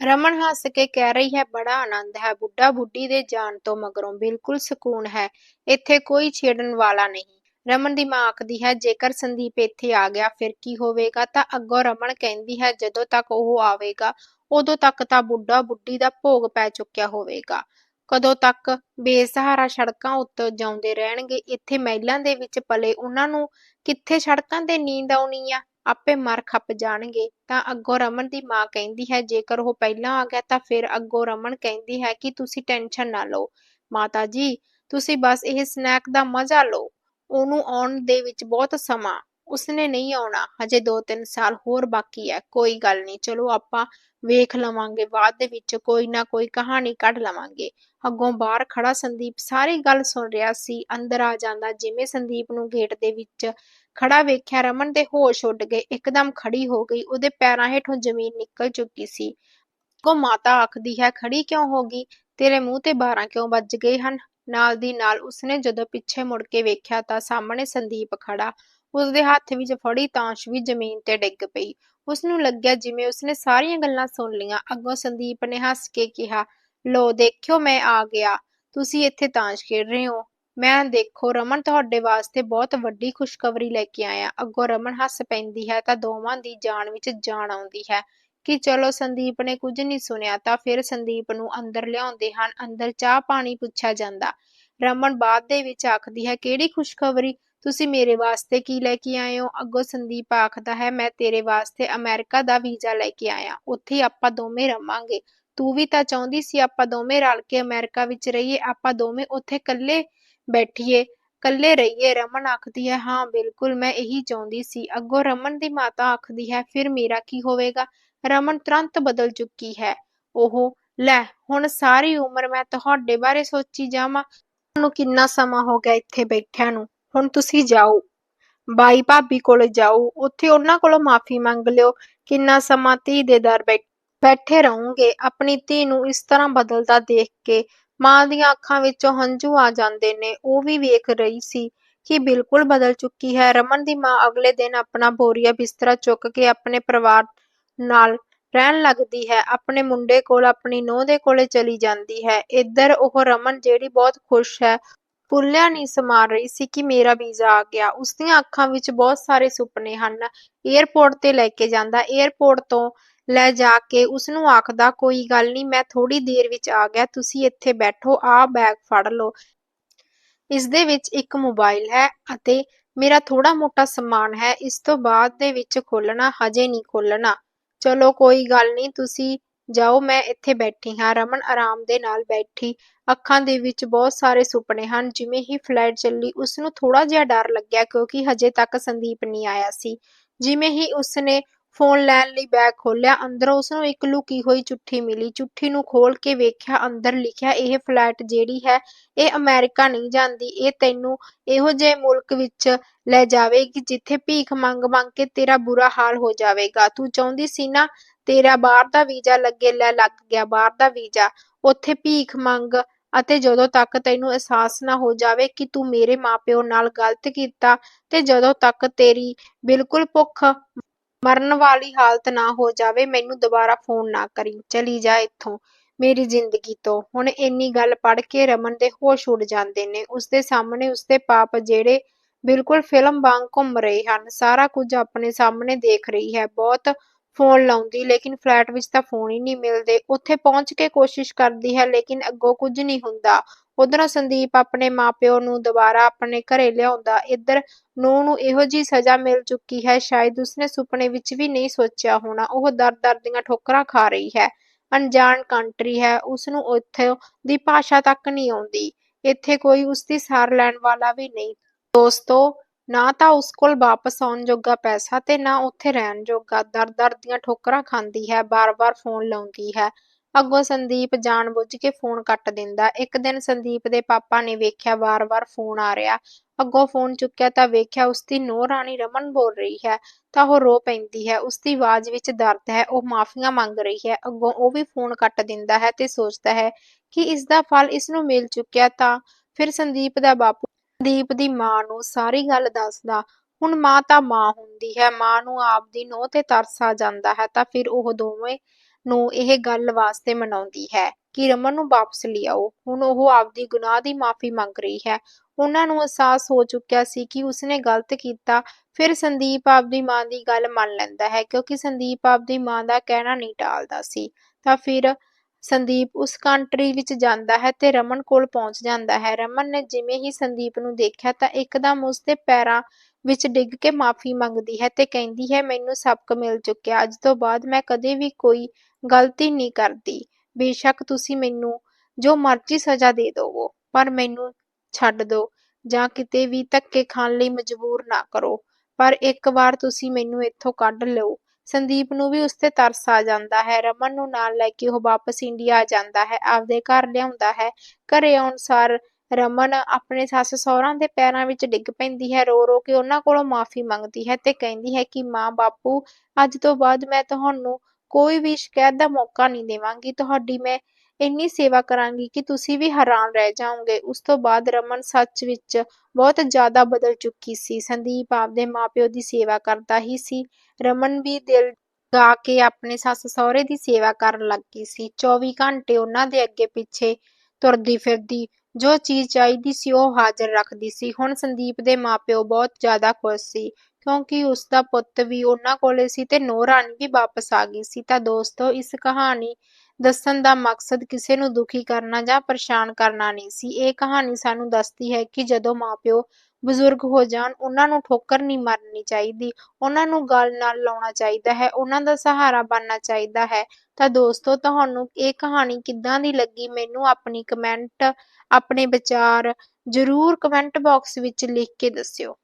ਰਮਨ ਹੱਸ ਕੇ ਕਹਿ ਰਹੀ ਹੈ, "ਬੜਾ ਆਨੰਦ ਹੈ। ਬੁੱਢਾ-ਬੁੱਢੀ ਦੇ ਜਾਣ ਤੋਂ ਮਗਰੋਂ ਬਿਲਕੁਲ ਸਕੂਨ ਹੈ। ਇੱਥੇ ਕੋਈ ਛੇੜਨ ਵਾਲਾ ਨਹੀਂ।" ਰਮਨ ਦੀ ਮਾਂ ਆਖਦੀ ਹੈ, "ਜੇਕਰ ਸੰਦੀਪ ਇੱਥੇ ਆ ਗਿਆ ਫਿਰ ਕੀ ਹੋਵੇਗਾ?" ਤਾਂ ਅੱਗੋਂ ਰਮਨ ਕਹਿੰਦੀ ਹੈ, "ਜਦੋਂ ਤੱਕ ਉਹ ਆਵੇਗਾ, ਉਦੋਂ ਤੱਕ ਤਾਂ ਬੁੱਢਾ-ਬੁੱਢੀ ਦਾ ਭੋਗ ਪੈ ਚੁੱਕਿਆ ਹੋਵੇਗਾ। ਕਦੋਂ ਤੱਕ ਬੇਸਹਾਰਾ ਸੜਕਾਂ ਉੱਤੇ ਜਿਉਂਦੇ ਰਹਿਣਗੇ। ਇੱਥੇ ਮਹਿਲਾਂ ਦੇ ਵਿੱਚ ਪਲੇ ਉਹਨਾਂ ਨੂੰ ਕਿੱਥੇ ਸੜਕਾਂ 'ਤੇ ਨੀਂਦ ਆਉਣੀ ਆ, ਆਪੇ ਮਰ ਖਪ ਜਾਣਗੇ।" ਤਾਂ ਅੱਗੋਂ ਰਮਨ ਦੀ ਮਾਂ ਕਹਿੰਦੀ ਹੈ, "ਜੇਕਰ ਉਹ ਪਹਿਲਾਂ ਆ ਗਿਆ ਤਾਂ ਫਿਰ?" ਅੱਗੋਂ ਰਮਨ ਕਹਿੰਦੀ ਹੈ ਕਿ ਤੁਸੀਂ ਟੈਨਸ਼ਨ ਨਾ ਲਓ ਮਾਤਾ ਜੀ, ਤੁਸੀਂ ਬਸ ਇਹ ਸਨੈਕ ਦਾ ਮਜ਼ਾ ਲਓ। ਉਹਨੂੰ ਆਉਣ ਦੇ ਵਿੱਚ ਬਹੁਤ ਸਮਾਂ, ਉਸਨੇ ਨਹੀਂ ਆਉਣਾ, ਹਜੇ ਦੋ-ਤਿੰਨ ਸਾਲ ਹੋਰ ਬਾਕੀ ਹੈ। ਕੋਈ ਗੱਲ ਨਹੀਂ, ਚਲੋ ਆਪਾਂ ਵੇਖ ਲਵਾਂਗੇ, ਬਾਅਦ ਦੇ ਵਿੱਚ ਕੋਈ ਨਾ ਕੋਈ ਕਹਾਣੀ ਕੱਢ ਲਵਾਂਗੇ। ਅੱਗੋਂ ਬਾਹਰ ਖੜਾ ਸੰਦੀਪ ਸਾਰੀ ਗੱਲ ਸੁਣ ਰਿਹਾ ਸੀ, ਅੰਦਰ ਆ ਜਾਂਦਾ। ਜਿਵੇਂ ਸੰਦੀਪ ਨੂੰ ਗੇਟ ਦੇ ਵਿੱਚ ਖੜਾ ਵੇਖਿਆ, ਰਮਨ ਦੇ ਹੋਸ਼ ਉੱਡ ਗਏ। ਇੱਕਦਮ ਖੜੀ ਹੋ ਗਈ, ਉਹਦੇ ਪੈਰਾਂ ਹੇਠੋਂ ਜ਼ਮੀਨ ਨਿਕਲ ਚੁੱਕੀ ਸੀ। ਅੱਗੋਂ ਮਾਤਾ ਆਖਦੀ ਹੈ, "ਖੜੀ ਕਿਉਂ ਹੋ ਗਈ? ਤੇਰੇ ਮੂੰਹ 'ਤੇ ਬਾਰਾਂ ਕਿਉਂ ਵੱਜ ਗਏ ਹਨ?" ਨਾਲ ਦੀ ਨਾਲ ਉਸਨੇ ਜਦੋਂ ਪਿੱਛੇ ਮੁੜ ਕੇ ਵੇਖਿਆ ਤਾਂ ਸਾਹਮਣੇ ਸੰਦੀਪ ਖੜਾ, ਉਸਦੇ ਹੱਥ ਵਿੱਚ ਫੜੀ ਤਾਸ਼ ਵੀ ਜ਼ਮੀਨ 'ਤੇ ਡਿੱਗ ਪਈ। ਉਸਨੂੰ ਲੱਗਿਆ ਜਿਵੇਂ ਉਸਨੇ ਸਾਰੀਆਂ ਗੱਲਾਂ ਸੁਣ ਲਈਆਂ। ਅੱਗੋਂ ਸੰਦੀਪ ਨੇ ਹੱਸ ਕੇ ਕਿਹਾ, ਲੋ ਦੇਖਿਓ ਮੈਂ ਆ ਗਿਆ, ਤੁਸੀਂ ਇੱਥੇ ਤਾਸ਼ ਖੇਡ ਰਹੇ ਹੋ। ਮੈਂ ਦੇਖੋ ਰਮਨ ਤੁਹਾਡੇ ਵਾਸਤੇ ਬਹੁਤ ਵੱਡੀ ਖੁਸ਼ਖਬਰੀ ਲੈ ਕੇ ਆਇਆ।" ਅੱਗੋਂ ਰਮਨ ਹੱਸ ਪੈਂਦੀ ਹੈ ਤਾਂ ਦੋਵਾਂ ਦੀ ਜਾਨ ਵਿੱਚ ਜਾਨ ਆਉਂਦੀ ਹੈ ਕਿ ਚਲੋ ਸੰਦੀਪ ਨੇ ਕੁਝ ਨਹੀਂ ਸੁਣਿਆ ਤਾਂ ਫਿਰ ਸੰਦੀਪ ਨੂੰ ਅੰਦਰ ਲਿਆਉਂਦੇ ਹਨ। ਅੰਦਰ ਚਾਹ-ਪਾਣੀ ਪੁੱਛਿਆ ਜਾਂਦਾ। ਰਮਨ ਬਾਅਦ ਦੇ ਵਿੱਚ ਆਖਦੀ ਹੈ, "ਕਿਹੜੀ ਖੁਸ਼ਖਬਰੀ? ਤੁਸੀਂ ਮੇਰੇ ਵਾਸਤੇ ਕੀ ਲੈ ਕੇ ਆਏ ਹੋ?" ਅੱਗੋਂ ਸੰਦੀਪ ਆਖਦਾ ਹੈ, "ਮੈਂ ਤੇਰੇ ਵਾਸਤੇ ਅਮਰੀਕਾ ਦਾ ਵੀਜ਼ਾ ਲੈ ਕੇ ਆਇਆ। ਉੱਥੇ ਆਪਾਂ ਦੋਵੇਂ ਰਵਾਂਗੇ। ਤੂੰ ਵੀ ਤਾਂ ਚਾਹੁੰਦੀ ਸੀ ਆਪਾਂ ਦੋਵੇਂ ਰਲ ਕੇ ਅਮਰੀਕਾ ਵਿੱਚ ਰਹੀਏ, ਆਪਾਂ ਦੋਵੇਂ ਉੱਥੇ ਇਕੱਲੇ ਬੈਠੀਏ, ਇਕੱਲੇ ਰਹੀਏ।" ਰਮਨ ਆਖਦੀ ਹੈ, "ਹਾਂ ਬਿਲਕੁਲ, ਮੈਂ ਇਹੀ ਚਾਹੁੰਦੀ ਸੀ।" ਅੱਗੋਂ ਰਮਨ ਦੀ ਮਾਤਾ ਆਖਦੀ ਹੈ, "ਫਿਰ ਮੇਰਾ ਕੀ ਹੋਵੇਗਾ?" ਰਮਨ ਤੁਰੰਤ ਬਦਲ ਚੁੱਕੀ ਹੈ। ਉਹ ਲੈ ਹੁਣ ਸਾਰੀ ਉਮਰ ਮੈਂ ਤੁਹਾਡੇ ਬਾਰੇ ਸੋਚੀ ਜਾਵਾਂ। ਤੁਹਾਨੂੰ ਕਿੰਨਾ ਸਮਾਂ ਹੋ ਗਿਆ ਇੱਥੇ ਬੈਠਿਆਂ ਨੂੰ। ਹੁਣ ਤੁਸੀਂ ਜਾਓ, ਬਾਈ ਭਾਬੀ ਕੋਲ ਜਾਓ, ਉੱਥੇ ਉਹਨਾਂ ਕੋਲੋਂ ਮਾਫ਼ੀ ਮੰਗ ਲਿਓ। ਕਿੰਨਾ ਸਮਾਂ ਧੀ ਦੇ ਦਰ ਬੈਠੇ ਰਹੋਗੇ? ਆਪਣੀ ਧੀ ਨੂੰ ਇਸ ਤਰ੍ਹਾਂ ਬਦਲਦਾ ਦੇਖ ਕੇ ਮਾਂ ਦੀਆਂ ਅੱਖਾਂ ਵਿੱਚੋਂ ਹੰਝੂ ਆ ਜਾਂਦੇ ਨੇ। ਉਹ ਵੀ ਵੇਖ ਰਹੀ ਸੀ ਕਿ ਬਿਲਕੁਲ ਬਦਲ ਚੁੱਕੀ ਹੈ। ਰਮਨ ਦੀ ਮਾਂ ਅਗਲੇ ਦਿਨ ਆਪਣਾ ਬੋਰੀਆ ਬਿਸਤਰਾ ਚੁੱਕ ਕੇ ਆਪਣੇ ਪਰਿਵਾਰ ਨਾਲ ਰਹਿਣ ਲੱਗਦੀ ਹੈ। ਆਪਣੇ ਮੁੰਡੇ ਕੋਲ, ਆਪਣੀ ਨੂੰਹ ਦੇ ਕੋਲੇ ਚਲੀ ਜਾਂਦੀ ਹੈ। ਇੱਧਰ ਉਹ ਰਮਨ ਜਿਹੜੀ ਬਹੁਤ ਖੁਸ਼ ਹੈ, ਫੁੱਲਿਆਂ ਨਹੀਂ ਸਮਾ ਰਹੀ ਸੀ ਕਿ ਮੇਰਾ ਵੀਜ਼ਾ ਆ ਗਿਆ। ਉਸਦੀਆਂ ਅੱਖਾਂ ਵਿੱਚ ਬਹੁਤ ਸਾਰੇ ਸੁਪਨੇ ਹਨ। ਏਅਰਪੋਰਟ 'ਤੇ ਲੈ ਕੇ ਜਾਂਦਾ, ਏਅਰਪੋਰਟ ਤੋਂ ਲੈ ਜਾ ਕੇ ਉਸਨੂੰ ਆਖਦਾ, "ਕੋਈ ਗੱਲ ਨਹੀਂ, ਮੈਂ ਥੋੜ੍ਹੀ ਦੇਰ ਵਿੱਚ ਆ ਗਿਆ, ਤੁਸੀਂ ਇੱਥੇ ਬੈਠੋ, ਆਹ ਬੈਗ ਫੜ ਲਓ। ਇਸਦੇ ਵਿੱਚ ਇੱਕ ਮੋਬਾਈਲ ਹੈ ਅਤੇ ਮੇਰਾ ਥੋੜ੍ਹਾ-ਮੋਟਾ ਸਮਾਨ ਹੈ। ਇਸ ਤੋਂ ਬਾਅਦ ਦੇ ਵਿੱਚ ਖੋਲ੍ਹਣਾ, ਹਜੇ ਨਹੀਂ ਖੋਲ੍ਹਣਾ।" "ਚਲੋ ਕੋਈ ਗੱਲ ਨਹੀਂ, ਤੁਸੀਂ ਜਾਓ, ਮੈਂ ਇੱਥੇ ਬੈਠੀ ਹਾਂ।" ਰਮਨ ਆਰਾਮ ਦੇ ਨਾਲ ਬੈਠੀ, ਅੱਖਾਂ ਦੇ ਵਿੱਚ ਬਹੁਤ ਸਾਰੇ ਸੁਪਨੇ ਹਨ। ਜਿਵੇਂ ਹੀ ਫਲਾਈਟ ਚੱਲੀ, ਉਸਨੂੰ ਥੋੜ੍ਹਾ ਜਿਹਾ ਡਰ ਲੱਗਿਆ ਕਿਉਂਕਿ ਹਜੇ ਤੱਕ ਸੰਦੀਪ ਨਹੀਂ ਆਇਆ ਸੀ। ਜਿਵੇਂ ਹੀ ਉਸਨੇ ਫ਼ੋਨ ਲੈਣ ਲਈ ਬੈਗ ਖੋਲ੍ਹਿਆ, ਅੰਦਰੋਂ ਉਸਨੂੰ ਇੱਕ ਲੁਕੀ ਹੋਈ ਚਿੱਠੀ ਮਿਲੀ। ਚਿੱਠੀ ਨੂੰ ਖੋਲ੍ਹ ਕੇ ਵੇਖਿਆ, ਅੰਦਰ ਲਿਖਿਆ, "ਇਹ ਫਲਾਈਟ ਜਿਹੜੀ ਹੈ, ਇਹ ਅਮਰੀਕਾ ਨਹੀਂ ਜਾਂਦੀ। ਇਹ ਤੈਨੂੰ ਇਹੋ ਜਿਹੇ ਮੁਲਕ ਵਿੱਚ ਲੈ ਜਾਵੇਗੀ ਜਿੱਥੇ ਭੀਖ ਮੰਗ-ਮੰਗ ਕੇ ਤੇਰਾ ਬੁਰਾ ਹਾਲ ਹੋ ਜਾਵੇਗਾ। ਤੂੰ ਚਾਹੁੰਦੀ ਸੀ ਨਾ, ਤੇਰਾ ਬਾਹਰ ਦਾ ਵੀਜ਼ਾ ਲੱਗੇ, ਲੈ ਲੱਗ ਗਿਆ ਬਾਹਰ ਦਾ ਵੀਜ਼ਾ। ਉੱਥੇ ਭੀਖ ਮੰਗ ਅਤੇ ਜਦੋਂ ਤੱਕ ਤੈਨੂੰ ਅਹਿਸਾਸ ਨਾ ਹੋ ਜਾਵੇ ਕਿ ਤੂੰ ਮੇਰੇ ਮਾਂ-ਪਿਓ ਨਾਲ ਗ਼ਲਤ ਕੀਤਾ ਤੇ ਜਦੋਂ ਤੱਕ ਤੇਰੀ ਬਿਲਕੁਲ ਭੁੱਖ ਮਰਨ ਵਾਲੀ ਹਾਲਤ ਨਾ ਹੋ ਜਾਵੇ, ਮੈਨੂੰ ਦੁਬਾਰਾ ਫ਼ੋਨ ਨਾ ਕਰੀਂ। ਚਲੀ ਜਾ ਇੱਥੋਂ, ਮੇਰੀ ਜ਼ਿੰਦਗੀ ਤੋਂ।" ਹੁਣ ਇੰਨੀ ਗੱਲ ਪੜ੍ਹ ਕੇ ਰਮਨ ਦੇ ਹੋਸ਼ ਉੱਡ ਜਾਂਦੇ ਨੇ। ਉਸਦੇ ਸਾਹਮਣੇ ਉਸਦੇ ਪਾਪ ਜਿਹੜੇ ਬਿਲਕੁਲ ਫ਼ਿਲਮ ਵਾਂਗ ਘੁੰਮ ਰਹੇ ਹਨ। ਸਾਰਾ ਕੁਝ ਆਪਣੇ ਸਾਹਮਣੇ ਦੇਖ ਰਹੀ ਹੈ। ਬਹੁਤ ਫ਼ੋਨ ਲਾਉਂਦੀ, ਲੇਕਿਨ ਫਲਾਈਟ ਵਿੱਚ ਤਾਂ ਫ਼ੋਨ ਹੀ ਨਹੀਂ ਮਿਲਦੇ। ਉੱਥੇ ਪਹੁੰਚ ਕੇ ਕੋਸ਼ਿਸ਼ ਕਰਦੀ ਹੈ, ਲੇਕਿਨ ਅੱਗੋਂ ਕੁਝ ਨਹੀਂ ਹੁੰਦਾ। ਉਧਰੋਂ ਸੰਦੀਪ ਆਪਣੇ ਮਾਪਿਓ ਨੂੰ ਦੁਬਾਰਾ ਆਪਣੇ ਘਰੇ ਲਿਆਉਂਦਾ। ਇੱਧਰ ਨੂੰਹ ਨੂੰ ਇਹੋ ਜਿਹੀ ਸਜ਼ਾ ਮਿਲ ਚੁੱਕੀ ਹੈ ਸ਼ਾਇਦ ਉਸਨੇ ਸੁਪਨੇ ਵਿੱਚ ਵੀ ਨਹੀਂ ਸੋਚਿਆ ਹੋਣਾ। ਉਹ ਦਰ-ਦਰ ਦੀਆਂ ਠੋਕਰਾਂ ਖਾ ਰਹੀ ਹੈ। ਅਣਜਾਣ ਕੰਟਰੀ ਹੈ। ਉਸਨੂੰ ਉੱਥੋਂ ਦੀ ਭਾਸ਼ਾ ਤੱਕ ਨਹੀਂ ਆਉਂਦੀ। ਇੱਥੇ ਕੋਈ ਉਸਦੀ ਸਾਰ ਲੈਣ ਵਾਲਾ ਵੀ ਨਹੀਂ। ਦੋਸਤੋ ਨਾ ਤਾਂ ਉਸ ਕੋਲ ਵਾਪਸ ਆਉਣ ਜੋਗਾ ਪੈਸਾ ਤੇ ਨਾ ਉੱਥੇ ਰਹਿਣ ਜੋਗਾ। ਦਰ-ਦਰ ਦੀਆਂ ਠੋਕਰਾਂ ਖਾਂਦੀ ਹੈ, ਬਾਰ-ਬਾਰ ਫੋਨ ਲਾਉਂਦੀ ਹੈ। ਅੱਗੋਂ ਸੰਦੀਪ ਜਾਣਬੁੱਝ ਕੇ ਫੋਨ ਕੱਟ ਦਿੰਦਾ। ਇੱਕ ਦਿਨ ਸੰਦੀਪ ਦੇ ਪਾਪਾ ਨੇ ਵੇਖਿਆ ਵਾਰ-ਵਾਰ ਫੋਨ ਆ ਰਿਹਾ। ਅੱਗੋਂ ਫੋਨ ਚੁੱਕਿਆ ਤਾਂ ਵੇਖਿਆ ਉਸਦੀ ਨੂੰਹ ਰਾਣੀ ਰਮਨ ਬੋਲ ਰਹੀ ਹੈ, ਤਾਂ ਉਹ ਰੋ ਪੈਂਦੀ ਹੈ। ਉਸਦੀ ਆਵਾਜ਼ ਵਿੱਚ ਦਰਦ ਹੈ, ਉਹ ਮਾਫੀਆਂ ਮੰਗ ਰਹੀ ਹੈ। ਅੱਗੋਂ ਉਹ ਵੀ ਫੋਨ ਕੱਟ ਦਿੰਦਾ ਹੈ ਤੇ ਸੋਚਦਾ ਹੈ ਕਿ ਇਸ ਦਾ ਫਲ ਇਸ ਨੂੰ ਮਿਲ ਚੁੱਕਿਆ ਤਾਂ ਫਿਰ ਸੰਦੀਪ ਦਾ ਬਾਪੂ ਸੰਦੀਪ ਦੀ ਮਾਂ ਨੂੰ ਸਾਰੀ ਗੱਲ ਦੱਸਦਾ, ਹੁਣ ਮਾਂ ਤਾਂ ਮਾਂ ਹੁੰਦੀ ਹੈ, ਮਾਂ ਨੂੰ ਆਪਦੀ ਨੂੰਹ ਤੇ ਤਰਸ ਆ ਜਾਂਦਾ ਹੈ, ਤਾਂ ਫਿਰ ਉਹ ਦੋਵੇਂ ਨੂੰ ਇਹ ਗੱਲ ਵਾਸਤੇ ਮਨਾਉਂਦੀ ਹੈ ਕਿ ਰਮਨ ਨੂੰ ਵਾਪਸ ਲਿਆਓ। ਹੁਣ ਉਹ ਆਪਦੀ ਗੁਨਾਹ ਦੀ ਮਾਫੀ ਮੰਗ ਰਹੀ ਹੈ। ਉਹਨਾਂ ਨੂੰ ਅਹਿਸਾਸ ਹੋ ਚੁੱਕਿਆ ਸੀ ਕਿ ਉਸਨੇ ਗਲਤ ਕੀਤਾ। ਫਿਰ ਸੰਦੀਪ ਆਪਦੀ ਮਾਂ ਦੀ ਗੱਲ ਮੰਨ ਲੈਂਦਾ ਹੈ, ਕਿਉਂਕਿ ਸੰਦੀਪ ਆਪਦੀ ਮਾਂ ਦਾ ਕਹਿਣਾ ਨਹੀਂ ਟਾਲਦਾ ਸੀ। ਤਾਂ ਫਿਰ ਸੰਦੀਪ ਉਸ ਕੰਟਰੀ ਵਿੱਚ ਜਾਂਦਾ ਹੈ ਤੇ ਰਮਨ ਕੋਲ ਪਹੁੰਚ ਜਾਂਦਾ ਹੈ। ਰਮਨ ਨੇ ਜਿਵੇਂ ਹੀ ਸੰਦੀਪ ਨੂੰ ਦੇਖਿਆ ਤਾਂ ਇੱਕਦਮ ਉਸ ਦੇ ਪੈਰਾਂ ਵਿੱਚ ਡਿੱਗ ਕੇ ਮਾਫੀ ਮੰਗਦੀ ਹੈ ਤੇ ਕਹਿੰਦੀ ਹੈ, ਮੈਨੂੰ ਸਬਕ ਮਿਲ ਚੁੱਕਿਆ। ਅੱਜ ਤੋਂ ਬਾਅਦ ਮੈਂ ਕਦੇ ਵੀ ਕੋਈ ਗਲਤੀ ਨਹੀਂ ਕਰਦੀ। ਬੇਸ਼ੱਕ ਤੁਸੀਂ ਮੈਨੂੰ ਜੋ ਮਰਜ਼ੀ ਸਜ਼ਾ ਦੇ ਦਿਓ ਪਰ ਮੈਨੂੰ ਛੱਡ ਦਿਓ ਜਾਂ ਕਿਤੇ ਵੀ ਧੱਕੇ ਖਾਣ ਲਈ ਮਜਬੂਰ ਨਾ ਕਰੋ। ਪਰ ਇੱਕ ਵਾਰ ਤੁਸੀਂ ਮੈਨੂੰ ਇੱਥੋਂ ਕੱਢ ਲਓ। ਸੰਦੀਪ ਨੂੰ ਵੀ ਉਸ ਤੇ ਤਰਸ ਆ ਜਾਂਦਾ ਹੈ। ਰਮਨ ਨੂੰ ਨਾਲ ਲੈ ਕੇ ਉਹ ਵਾਪਸ ਇੰਡੀਆ ਆ ਜਾਂਦਾ ਹੈ। ਆਪਦੇ ਘਰ ਲਿਆਉਂਦਾ ਹੈ। ਘਰੇ ਆਉਣ ਸਾਰ ਰਮਨ ਆਪਣੇ ਸੱਸ ਸਹੁਰਾਂ ਦੇ ਪੈਰਾਂ ਵਿੱਚ ਡਿੱਗ ਪੈਂਦੀ ਹੈ। ਰੋ ਰੋ ਕੇ ਉਹਨਾਂ ਕੋਲੋਂ ਮਾਫੀ ਮੰਗਦੀ ਹੈ ਤੇ ਕਹਿੰਦੀ ਹੈ ਕਿ, ਮਾਂ, ਬਾਪੂ, ਅੱਜ ਤੋਂ ਬਾਅਦ ਮੈਂ ਤੁਹਾਨੂੰ ਕੋਈ ਵੀ ਸ਼ਿਕਾਇਤ ਦਾ ਮੌਕਾ ਨਹੀਂ ਦੇਵਾਂਗੀ। ਤੁਹਾਡੀ ਮੈਂ ਇੰਨੀ ਸੇਵਾ ਕਰਾਂਗੀ ਕਿ ਤੁਸੀਂ ਵੀ ਹੈਰਾਨ ਰਹਿ ਜਾਓਗੇ। ਉਸ ਤੋਂ ਬਾਅਦ ਰਮਨ ਸੱਚ ਵਿੱਚ ਬਹੁਤ ਜ਼ਿਆਦਾ ਬਦਲ ਚੁੱਕੀ ਸੀ। ਸੰਦੀਪ ਆਪਦੇ ਮਾਪਿਓ ਦੀ ਸੇਵਾ ਕਰਦਾ ਹੀ ਸੀ। ਰਮਨ ਵੀ ਦਿਲ ਲਗਾ ਕੇ ਆਪਣੇ ਸੱਸ ਸਹੁਰੇ ਦੀ ਸੇਵਾ ਕਰਨ ਲੱਗ ਗਈ ਸੀ। 24 ਘੰਟੇ ਉਹਨਾਂ ਦੇ ਅੱਗੇ ਪਿੱਛੇ ਤੁਰਦੀ ਫਿਰਦੀ, ਜੋ ਚੀਜ਼ ਚਾਹੀਦੀ ਸੀ ਉਹ ਹਾਜ਼ਰ ਰੱਖਦੀ ਸੀ। ਹੁਣ ਸੰਦੀਪ ਦੇ ਮਾਪਿਓ ਬਹੁਤ ਜ਼ਿਆਦਾ ਖੁਸ਼ ਸੀ, ਕਿਉਂਕਿ ਉਸ ਦਾ ਪੁੱਤ ਵੀ ਉਹਨਾਂ ਕੋਲੇ ਸੀ ਤੇ ਨੋਰਾਨੀ ਵੀ ਵਾਪਸ ਆ ਗਈ ਸੀ। ਤਾਂ ਦੋਸਤੋ, ਇਸ ਕਹਾਣੀ ਦੱਸਣ ਦਾ ਮਕਸਦ ਕਿਸੇ ਨੂੰ ਦੁਖੀ ਕਰਨਾ ਜਾਂ ਪਰੇਸ਼ਾਨ ਕਰਨਾ ਨਹੀਂ ਸੀ। ਇਹ ਕਹਾਣੀ ਸਾਨੂੰ ਦੱਸਦੀ ਹੈ ਕਿ ਜਦੋਂ ਮਾਪਿਓ ਬਜ਼ੁਰਗ ਹੋ ਜਾਣ, ਉਹਨਾਂ ਨੂੰ ਠੋਕਰ ਨਹੀਂ ਮਾਰਨੀ ਚਾਹੀਦੀ। ਉਹਨਾਂ ਨੂੰ ਗੱਲ ਨਾਲ ਲਾਉਣਾ ਚਾਹੀਦਾ ਹੈ, ਉਹਨਾਂ ਦਾ ਸਹਾਰਾ ਬਣਨਾ ਚਾਹੀਦਾ ਹੈ। ਤਾਂ ਦੋਸਤੋ, ਤੁਹਾਨੂੰ ਇਹ ਕਹਾਣੀ ਕਿੱਦਾਂ ਦੀ ਲੱਗੀ? ਮੈਨੂੰ ਆਪਣੀ ਕਮੈਂਟ ਆਪਣੇ ਵਿਚਾਰ ਜ਼ਰੂਰ ਕਮੈਂਟ ਬਾਕਸ ਵਿੱਚ ਲਿਖ ਕੇ ਦੱਸਿਓ।